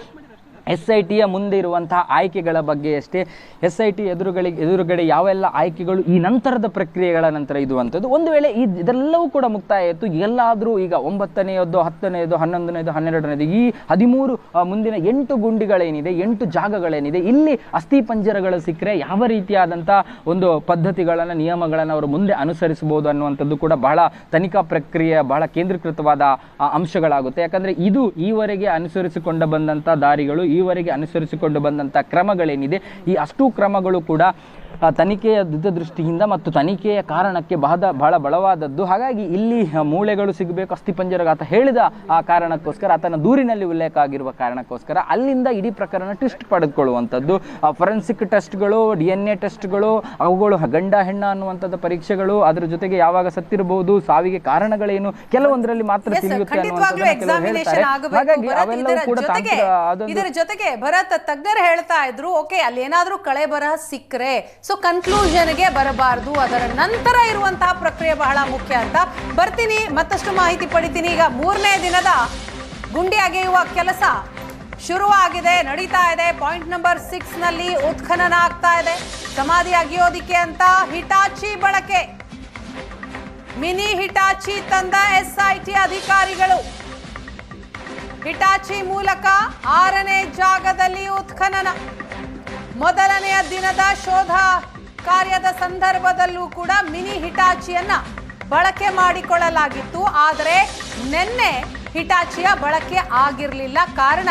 ಎಸ್ ಐ ಟಿಯ ಮುಂದೆ ಇರುವಂತಹ ಆಯ್ಕೆಗಳ ಬಗ್ಗೆ ಅಷ್ಟೇ. ಎಸ್ ಐ ಟಿ ಎದುರುಗಳಿಗೆ, ಎದುರುಗಡೆ ಯಾವೆಲ್ಲ ಆಯ್ಕೆಗಳು ಈ ನಂತರದ ಪ್ರಕ್ರಿಯೆಗಳ ನಂತರ ಇರುವಂಥದ್ದು ಒಂದು ವೇಳೆ ಈ ಇದೆಲ್ಲವೂ ಕೂಡ ಮುಕ್ತಾಯ ಆಯಿತು ಎಲ್ಲಾದರೂ ಈಗ ಒಂಬತ್ತನೆಯದ್ದು ಹತ್ತನೆಯದು ಹನ್ನೊಂದನೇದು ಹನ್ನೆರಡನೇದು ಈ ಹದಿಮೂರು ಮುಂದಿನ ಎಂಟು ಗುಂಡಿಗಳೇನಿದೆ, ಎಂಟು ಜಾಗಗಳೇನಿದೆ, ಇಲ್ಲಿ ಅಸ್ಥಿ ಪಂಜರಗಳು ಸಿಕ್ಕರೆ ಯಾವ ರೀತಿಯಾದಂಥ ಒಂದು ಪದ್ಧತಿಗಳನ್ನು, ನಿಯಮಗಳನ್ನು ಅವರು ಮುಂದೆ ಅನುಸರಿಸಬಹುದು ಅನ್ನುವಂಥದ್ದು ಕೂಡ ಬಹಳ ತನಿಖಾ ಪ್ರಕ್ರಿಯೆ, ಬಹಳ ಕೇಂದ್ರೀಕೃತವಾದ ಅಂಶಗಳಾಗುತ್ತೆ. ಯಾಕಂದರೆ ಇದು ಈವರೆಗೆ ಅನುಸರಿಸಿಕೊಂಡ ಬಂದಂಥ ದಾರಿಗಳು ಈವರೆಗೆ ಅನುಸರಿಸಿಕೊಂಡು ಬಂದಂಥ ಕ್ರಮಗಳೇನಿದೆ ಈ ಅಷ್ಟೂ ಕ್ರಮಗಳು ಕೂಡ ತನಿಖೆಯ ದೃಷ್ಟಿಯಿಂದ ಮತ್ತು ತನಿಖೆಯ ಕಾರಣಕ್ಕೆ ಬಹಳ ಬಹಳ ಬಲವಾದದ್ದು. ಹಾಗಾಗಿ ಇಲ್ಲಿ ಮೂಳೆಗಳು ಸಿಗಬೇಕು ಅಸ್ಥಿಪಂಜರ ಆತ ಹೇಳಿದ ಆ ಕಾರಣಕ್ಕೋಸ್ಕರ ಆತನ ದೂರಿನಲ್ಲಿ ಉಲ್ಲೇಖ ಆಗಿರುವ ಕಾರಣಕ್ಕೋಸ್ಕರ ಅಲ್ಲಿಂದ ಇಡೀ ಪ್ರಕರಣ ಟ್ವಿಸ್ಟ್ ಪಡೆದುಕೊಳ್ಳುವಂಥದ್ದು. ಫೊರೆನ್ಸಿಕ್ ಟೆಸ್ಟ್ಗಳು ಡಿ ಎನ್ ಎ ಟೆಸ್ಟ್ಗಳು ಅವುಗಳು ಗಂಡ ಹೆಣ್ಣ ಅನ್ನುವಂಥದ್ದು ಪರೀಕ್ಷೆಗಳು ಅದರ ಜೊತೆಗೆ ಯಾವಾಗ ಸತ್ತಿರಬಹುದು ಸಾವಿಗೆ ಕಾರಣಗಳೇನು ಕೆಲವೊಂದರಲ್ಲಿ ಮಾತ್ರ ಸಿಗುತ್ತೆ ತಿಳಿಯುತ್ತೆ ಹಾಗಾಗಿ ಇದರ ಕೂಡ ಜೊತೆಗೆ ಇದರ ಜೊತೆಗೆ ಭರತ್ ತಜ್ಞರು ಹೇಳ್ತಾ ಇದ್ರು ಓಕೆ ಅಲ್ಲಿ ಏನಾದ್ರೂ ಕಳೆ ಬರಹ ಸಿಕ್ಕರೆ ಸೊ ಕನ್ಕ್ಲೂಷನ್ಗೆ ಬರಬಾರದು. ಅದರ ನಂತರ ಇರುವಂತಹ ಪ್ರಕ್ರಿಯೆ ಬಹಳ ಮುಖ್ಯ ಅಂತ ಬರ್ತೀನಿ. ಮತ್ತಷ್ಟು ಮಾಹಿತಿ ಪಡಿತೀನಿ. ಈಗ ಮೂರನೇ ದಿನದ ಗುಂಡಿ ಅಗೆಯುವ ಕೆಲಸ ಶುರುವಾಗಿದೆ. ನಡೀತಾ ಇದೆ. ಪಾಯಿಂಟ್ ನಂಬರ್ ಸಿಕ್ಸ್ನಲ್ಲಿ ಉತ್ಖನನ ಆಗ್ತಾ ಇದೆ. ಸಮಾಧಿ ಅಗಿಯೋದಿಕ್ಕೆ ಅಂತ ಹಿಟಾಚಿ ಬಳಕೆ. ಮಿನಿ ಹಿಟಾಚಿ ತಂದ ಎಸ್ಐಟಿ ಅಧಿಕಾರಿಗಳು. ಹಿಟಾಚಿ ಮೂಲಕ ಆರನೇ ಜಾಗದಲ್ಲಿ ಉತ್ಖನನ. ಮೊದಲನೆಯ ದಿನದ ಶೋಧ ಕಾರ್ಯದ ಸಂದರ್ಭದಲ್ಲೂ ಕೂಡ ಮಿನಿ ಹಿಟಾಚಿಯನ್ನ ಬಳಕೆ ಮಾಡಿಕೊಳ್ಳಲಾಗಿತ್ತು. ಆದರೆ ನಿನ್ನೆ ಹಿಟಾಚಿಯ ಬಳಕೆ ಆಗಿರಲಿಲ್ಲ. ಕಾರಣ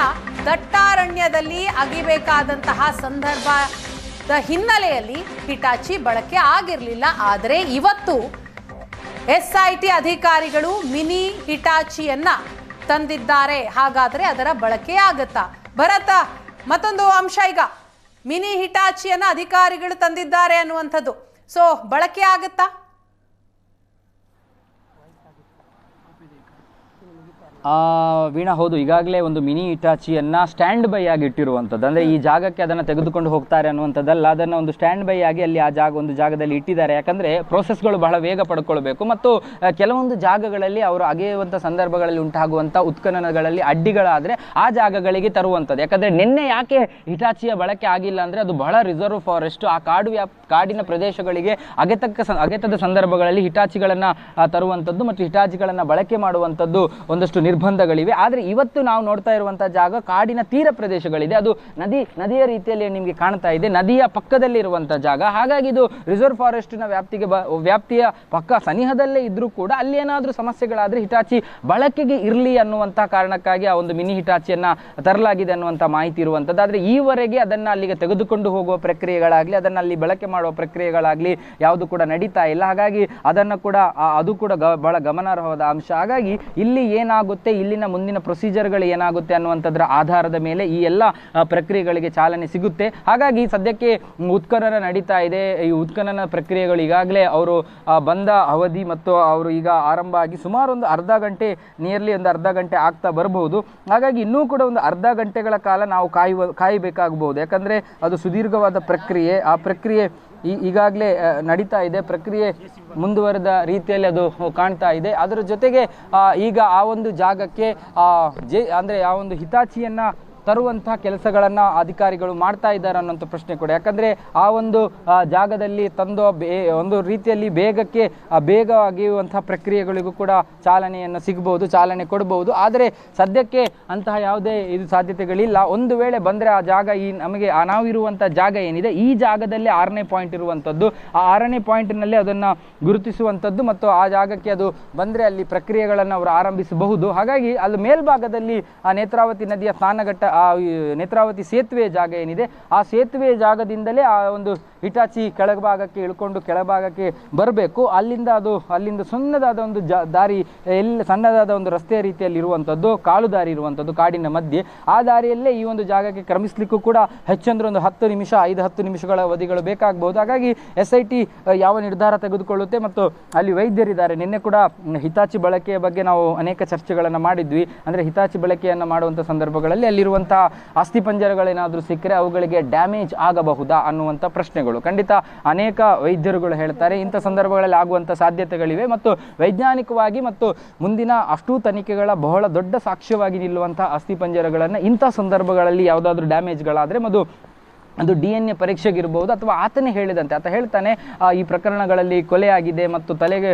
ದಟ್ಟಾರಣ್ಯದಲ್ಲಿ ಅಗಿಬೇಕಾದಂತಹ ಸಂದರ್ಭದ ಹಿನ್ನೆಲೆಯಲ್ಲಿ ಹಿಟಾಚಿ ಬಳಕೆ ಆಗಿರಲಿಲ್ಲ. ಆದರೆ ಇವತ್ತು ಎಸ್ಐಟಿ ಅಧಿಕಾರಿಗಳು ಮಿನಿ ಹಿಟಾಚಿಯನ್ನ ತಂದಿದ್ದಾರೆ. ಹಾಗಾದರೆ ಅದರ ಬಳಕೆ ಆಗತ್ತಾ ಭರತ, ಮತ್ತೊಂದು ಅಂಶ ಈಗ. ಮಿನಿ ಹಿಟಾಚಿಯನ್ನು ಅಧಿಕಾರಿಗಳು ತಂದಿದ್ದಾರೆ ಅನ್ನುವಂಥದ್ದು. ಸೊ ಬಳಕೆ ಆಗತ್ತಾ? ವೀಣಾ, ಹೌದು, ಈಗಾಗಲೇ ಒಂದು ಮಿನಿ ಇಟಾಚಿಯನ್ನ ಸ್ಟ್ಯಾಂಡ್ ಬೈ ಆಗಿ ಇಟ್ಟಿರುವಂಥದ್ದು. ಅಂದ್ರೆ ಈ ಜಾಗಕ್ಕೆ ಅದನ್ನ ತೆಗೆದುಕೊಂಡು ಹೋಗ್ತಾರೆ ಅನ್ನುವಂಥದ್ದಲ್ಲ, ಅದನ್ನ ಒಂದು ಸ್ಟ್ಯಾಂಡ್ ಬೈ ಆಗಿ ಅಲ್ಲಿ ಆ ಜಾಗ, ಒಂದು ಜಾಗದಲ್ಲಿ ಇಟ್ಟಿದ್ದಾರೆ. ಯಾಕಂದ್ರೆ ಪ್ರೋಸೆಸ್ಗಳು ಬಹಳ ವೇಗ ಪಡ್ಕೊಳ್ಬೇಕು. ಮತ್ತು ಕೆಲವೊಂದು ಜಾಗಗಳಲ್ಲಿ ಅವರು ಅಗೆಯುವಂಥ ಸಂದರ್ಭಗಳಲ್ಲಿ ಉಂಟಾಗುವಂಥ ಉತ್ಖನನಗಳಲ್ಲಿ ಅಡ್ಡಿಗಳಾದರೆ ಆ ಜಾಗಗಳಿಗೆ ತರುವಂಥದ್ದು. ಯಾಕಂದ್ರೆ ನಿನ್ನೆ ಯಾಕೆ ಹಿಟಾಚಿಯ ಬಳಕೆ ಆಗಿಲ್ಲ ಅಂದ್ರೆ ಅದು ಬಹಳ ರಿಸರ್ವ್ ಫಾರೆಸ್ಟ್ ಆ ಕಾಡು ವ್ಯಾಪ್, ಕಾಡಿನ ಪ್ರದೇಶಗಳಿಗೆ ಅಗೆತಕ್ಕ ಅಗೆತದ ಸಂದರ್ಭಗಳಲ್ಲಿ ಹಿಟಾಚಿಗಳನ್ನು ತರುವಂಥದ್ದು ಮತ್ತು ಹಿಟಾಚಿಗಳನ್ನು ಬಳಕೆ ಮಾಡುವಂಥದ್ದು ಒಂದಷ್ಟು ನಿರ್ಬಂಧಗಳಿವೆ. ಆದರೆ ಇವತ್ತು ನಾವು ನೋಡ್ತಾ ಇರುವಂಥ ಜಾಗ ಕಾಡಿನ ತೀರ ಪ್ರದೇಶಗಳಿದೆ. ಅದು ನದಿ, ನದಿಯ ರೀತಿಯಲ್ಲಿ ನಿಮಗೆ ಕಾಣ್ತಾ ಇದೆ. ನದಿಯ ಪಕ್ಕದಲ್ಲಿ ಇರುವಂಥ ಜಾಗ. ಹಾಗಾಗಿ ಇದು ರಿಸರ್ವ್ ಫಾರೆಸ್ಟ್ನ ವ್ಯಾಪ್ತಿಗೆ ವ್ಯಾಪ್ತಿಯ ಪಕ್ಕ ಸನಿಹದಲ್ಲೇ ಇದ್ದರೂ ಕೂಡ ಅಲ್ಲಿ ಏನಾದರೂ ಸಮಸ್ಯೆಗಳಾದರೆ ಹಿಟಾಚಿ ಬಳಕೆಗೆ ಇರಲಿ ಅನ್ನುವಂಥ ಕಾರಣಕ್ಕಾಗಿ ಆ ಒಂದು ಮಿನಿ ಹಿಟಾಚಿಯನ್ನ ತರಲಾಗಿದೆ ಅನ್ನುವಂಥ ಮಾಹಿತಿ ಇರುವಂಥದ್ದು ಆದರೆ ಈವರೆಗೆ ಅದನ್ನು ಅಲ್ಲಿಗೆ ತೆಗೆದುಕೊಂಡು ಹೋಗುವ ಪ್ರಕ್ರಿಯೆಗಳಾಗಲಿ, ಅದನ್ನು ಅಲ್ಲಿ ಬಳಕೆ ಮಾಡುವ ಪ್ರಕ್ರಿಯೆಗಳಾಗಲಿ ಯಾವುದು ಕೂಡ ನಡೀತಾ ಇಲ್ಲ. ಹಾಗಾಗಿ ಅದನ್ನು ಕೂಡ ಅದು ಕೂಡ ಗ, ಬಹಳ ಗಮನಾರ್ಹವಾದ ಅಂಶ. ಹಾಗಾಗಿ ಇಲ್ಲಿ ಏನಾಗ ಏನಾಗುತ್ತೆ ಇಲ್ಲಿನ ಮುಂದಿನ ಪ್ರೊಸೀಜರ್ಗಳು ಏನಾಗುತ್ತೆ ಅನ್ನುವಂಥದ್ರ ಆಧಾರದ ಮೇಲೆ ಈ ಎಲ್ಲ ಪ್ರಕ್ರಿಯೆಗಳಿಗೆ ಚಾಲನೆ ಸಿಗುತ್ತೆ. ಹಾಗಾಗಿ ಸದ್ಯಕ್ಕೆ ಉತ್ಖನನ ನಡೀತಾ ಇದೆ. ಈ ಉತ್ಖನನ ಪ್ರಕ್ರಿಯೆಗಳು ಈಗಾಗಲೇ ಅವರು ಬಂದ ಅವಧಿ ಮತ್ತು ಅವರು ಈಗ ಆರಂಭ ಆಗಿ ಸುಮಾರು ಒಂದು ಅರ್ಧ ಗಂಟೆ ನಿಯರ್ಲಿ ಒಂದು ಅರ್ಧ ಗಂಟೆ ಆಗ್ತಾ ಬರಬಹುದು. ಹಾಗಾಗಿ ಇನ್ನೂ ಕೂಡ ಒಂದು ಅರ್ಧ ಗಂಟೆಗಳ ಕಾಲ ನಾವು ಕಾಯುವ, ಕಾಯಬೇಕಾಗಬಹುದು. ಯಾಕಂದರೆ ಅದು ಸುದೀರ್ಘವಾದ ಪ್ರಕ್ರಿಯೆ. ಆ ಪ್ರಕ್ರಿಯೆ ಈ ಈಗಾಗಲೇ ನಡೀತಾ ಇದೆ. ಪ್ರಕ್ರಿಯೆ ಮುಂದುವರೆದ ರೀತಿಯಲ್ಲಿ ಅದು ಕಾಣ್ತಾ ಇದೆ. ಅದರ ಜೊತೆಗೆ ಈಗ ಆ ಒಂದು ಜಾಗಕ್ಕೆ ಜೆ, ಅಂದರೆ ಆ ಒಂದು ಹಿತಾಚಿಯನ್ನು ತರುವಂತಹ ಕೆಲಸಗಳನ್ನು ಅಧಿಕಾರಿಗಳು ಮಾಡ್ತಾ ಇದ್ದಾರೆ ಅನ್ನೋಂಥ ಪ್ರಶ್ನೆ ಕೂಡ. ಯಾಕಂದರೆ ಆ ಒಂದು ಜಾಗದಲ್ಲಿ ತಂದು ಒಂದು ರೀತಿಯಲ್ಲಿ ಬೇಗಕ್ಕೆ ಆ, ಬೇಗ ಅಗೆಯುವಂತಹ ಪ್ರಕ್ರಿಯೆಗಳಿಗೂ ಕೂಡ ಚಾಲನೆಯನ್ನು ಸಿಗಬಹುದು ಚಾಲನೆ ಕೊಡಬಹುದು ಆದರೆ ಸದ್ಯಕ್ಕೆ ಅಂತಹ ಯಾವುದೇ ಇದು ಸಾಧ್ಯತೆಗಳಿಲ್ಲ. ಒಂದು ವೇಳೆ ಬಂದರೆ ಆ ಜಾಗ ಈ ನಮಗೆ ಆ ನಾವಿರುವಂಥ ಜಾಗ ಏನಿದೆ ಈ ಜಾಗದಲ್ಲಿ ಆರನೇ ಪಾಯಿಂಟ್ ಇರುವಂಥದ್ದು. ಆ ಆರನೇ ಪಾಯಿಂಟ್ನಲ್ಲಿ ಅದನ್ನು ಗುರುತಿಸುವಂಥದ್ದು ಮತ್ತು ಆ ಜಾಗಕ್ಕೆ ಅದು ಬಂದರೆ ಅಲ್ಲಿ ಪ್ರಕ್ರಿಯೆಗಳನ್ನು ಅವರು ಆರಂಭಿಸಬಹುದು. ಹಾಗಾಗಿ ಅಲ್ಲಿ ಮೇಲ್ಭಾಗದಲ್ಲಿ ಆ ನೇತ್ರಾವತಿ ನದಿಯ ಸ್ನಾನಘಟ್ಟ ಆ ನೇತ್ರಾವತಿ ಸೇತುವೆ ಜಾಗ ಏನಿದೆ, ಆ ಸೇತುವೆ ಜಾಗದಿಂದಲೇ ಆ ಒಂದು ಹಿಟಾಚಿ ಕೆಳಭಾಗಕ್ಕೆ ಇಳ್ಕೊಂಡು ಕೆಳಭಾಗಕ್ಕೆ ಬರಬೇಕು. ಅಲ್ಲಿಂದ ಅದು, ಅಲ್ಲಿಂದ ಸಣ್ಣದಾದ ಒಂದು ಜ, ದಾರಿ ಎಲ್ಲ ಸಣ್ಣದಾದ ಒಂದು ರಸ್ತೆಯ ರೀತಿಯಲ್ಲಿ ಇರುವಂಥದ್ದು ಕಾಲು ದಾರಿ ಇರುವಂಥದ್ದು ಕಾಡಿನ ಮಧ್ಯೆ. ಆ ದಾರಿಯಲ್ಲೇ ಈ ಒಂದು ಜಾಗಕ್ಕೆ ಕ್ರಮಿಸಲಿಕ್ಕೂ ಕೂಡ ಹೆಚ್ಚಂದ್ರೆ ಒಂದು ಹತ್ತು ನಿಮಿಷ, ಐದು ಹತ್ತು ನಿಮಿಷಗಳ ಅವಧಿಗಳು ಬೇಕಾಗಬಹುದು ಹಾಗಾಗಿ ಎಸ್ ಐ ಟಿ ಯಾವ ನಿರ್ಧಾರ ತೆಗೆದುಕೊಳ್ಳುತ್ತೆ ಮತ್ತು ಅಲ್ಲಿ ವೈದ್ಯರಿದ್ದಾರೆ. ನಿನ್ನೆ ಕೂಡ ಹಿತಾಚಿ ಬಳಕೆಯ ಬಗ್ಗೆ ನಾವು ಅನೇಕ ಚರ್ಚೆಗಳನ್ನು ಮಾಡಿದ್ವಿ. ಅಂದರೆ ಹಿತಾಚಿ ಬಳಕೆಯನ್ನು ಮಾಡುವಂಥ ಸಂದರ್ಭಗಳಲ್ಲಿ ಅಲ್ಲಿರುವಂಥ ಅಸ್ಥಿಪಂಜರಗಳೇನಾದರೂ ಸಿಕ್ಕರೆ ಅವುಗಳಿಗೆ ಡ್ಯಾಮೇಜ್ ಆಗಬಹುದಾ ಅನ್ನುವಂಥ ಪ್ರಶ್ನೆಗಳು. ಖಂಡಿತ ಅನೇಕ ವೈದ್ಯರುಗಳು ಹೇಳ್ತಾರೆ, ಇಂಥ ಸಂದರ್ಭಗಳಲ್ಲಿ ಆಗುವಂಥ ಸಾಧ್ಯತೆಗಳಿವೆ ಮತ್ತು ವೈಜ್ಞಾನಿಕವಾಗಿ ಮತ್ತು ಮುಂದಿನ ಅಷ್ಟೂ ತನಿಖೆಗಳ ಬಹಳ ದೊಡ್ಡ ಸಾಕ್ಷ್ಯವಾಗಿ ನಿಲ್ಲುವಂಥ ಅಸ್ಥಿಪಂಜರಗಳನ್ನು ಇಂಥ ಸಂದರ್ಭಗಳಲ್ಲಿ ಯಾವುದಾದ್ರೂ ಡ್ಯಾಮೇಜ್ಗಳಾದರೆ ಮದು ಅದು ಡಿ ಎನ್ ಎ ಪರೀಕ್ಷೆಗಿರ್ಬೋದು ಅಥವಾ ಆತನೇ ಹೇಳಿದಂತೆ. ಆತ ಹೇಳ್ತಾನೆ ಈ ಪ್ರಕರಣಗಳಲ್ಲಿ ಕೊಲೆಯಾಗಿದೆ ಮತ್ತು ತಲೆಗೆ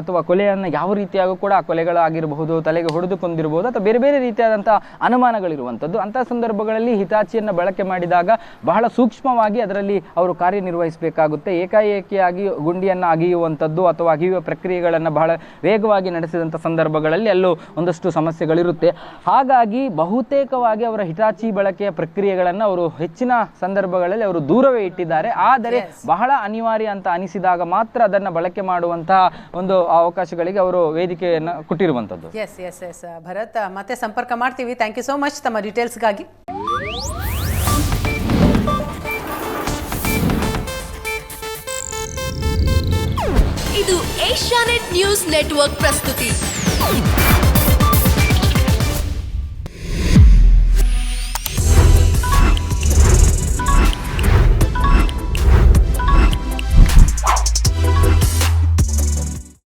ಅಥವಾ ಕೊಲೆಯನ್ನು ಯಾವ ರೀತಿಯಾಗೂ ಕೂಡ ಕೊಲೆಗಳಾಗಿರಬಹುದು, ತಲೆಗೆ ಹೊಡೆದು ಕೊಂದಿರಬಹುದು ಅಥವಾ ಬೇರೆ ಬೇರೆ ರೀತಿಯಾದಂಥ ಅನುಮಾನಗಳಿರುವಂಥದ್ದು. ಅಂಥ ಸಂದರ್ಭಗಳಲ್ಲಿ ಹಿತಾಚಿಯನ್ನು ಬಳಕೆ ಮಾಡಿದಾಗ ಬಹಳ ಸೂಕ್ಷ್ಮವಾಗಿ ಅದರಲ್ಲಿ ಅವರು ಕಾರ್ಯನಿರ್ವಹಿಸಬೇಕಾಗುತ್ತೆ. ಏಕಾಏಕಿಯಾಗಿ ಗುಂಡಿಯನ್ನು ಅಗಿಯುವಂಥದ್ದು ಅಥವಾ ಅಗಿಯುವ ಪ್ರಕ್ರಿಯೆಗಳನ್ನು ಬಹಳ ವೇಗವಾಗಿ ನಡೆಸಿದಂಥ ಸಂದರ್ಭಗಳಲ್ಲಿ ಅಲ್ಲೂ ಒಂದಷ್ಟು ಸಮಸ್ಯೆಗಳಿರುತ್ತೆ. ಹಾಗಾಗಿ ಬಹುತೇಕವಾಗಿ ಅವರ ಹಿತಾಚಿ ಬಳಕೆಯ ಪ್ರಕ್ರಿಯೆಗಳನ್ನು ಅವರು ಹೆಚ್ಚಿನ ಸಂದರ್ಭಗಳಲ್ಲಿ ಅವರು ದೂರವೇ ಇಟ್ಟಿದ್ದಾರೆ. ಆದರೆ ಬಹಳ ಅನಿವಾರ್ಯ ಅಂತ ಅನಿಸಿದಾಗ ಮಾತ್ರ ಅದನ್ನು ಬಳಕೆ ಮಾಡುವಂತಹ ಒಂದು ಅವಕಾಶಗಳಿಗೆ ಅವರು ವೇದಿಕೆಯನ್ನು ಕೊಟ್ಟಿರುವಂಥದ್ದು ಎಸ್ ಎಸ್ ಎಸ್ ಭರತ್ ಮತ್ತೆ ಸಂಪರ್ಕ ಮಾಡ್ತೀವಿ. ಥ್ಯಾಂಕ್ ಯು ಸೋ ಮಚ್ ತಮ್ಮ ಡೀಟೇಲ್ಸ್ಗಾಗಿ ಇದು ಏಷ್ಯಾನೆಟ್ ನ್ಯೂಸ್ ನೆಟ್ವರ್ಕ್ ಪ್ರಸ್ತುತಿ.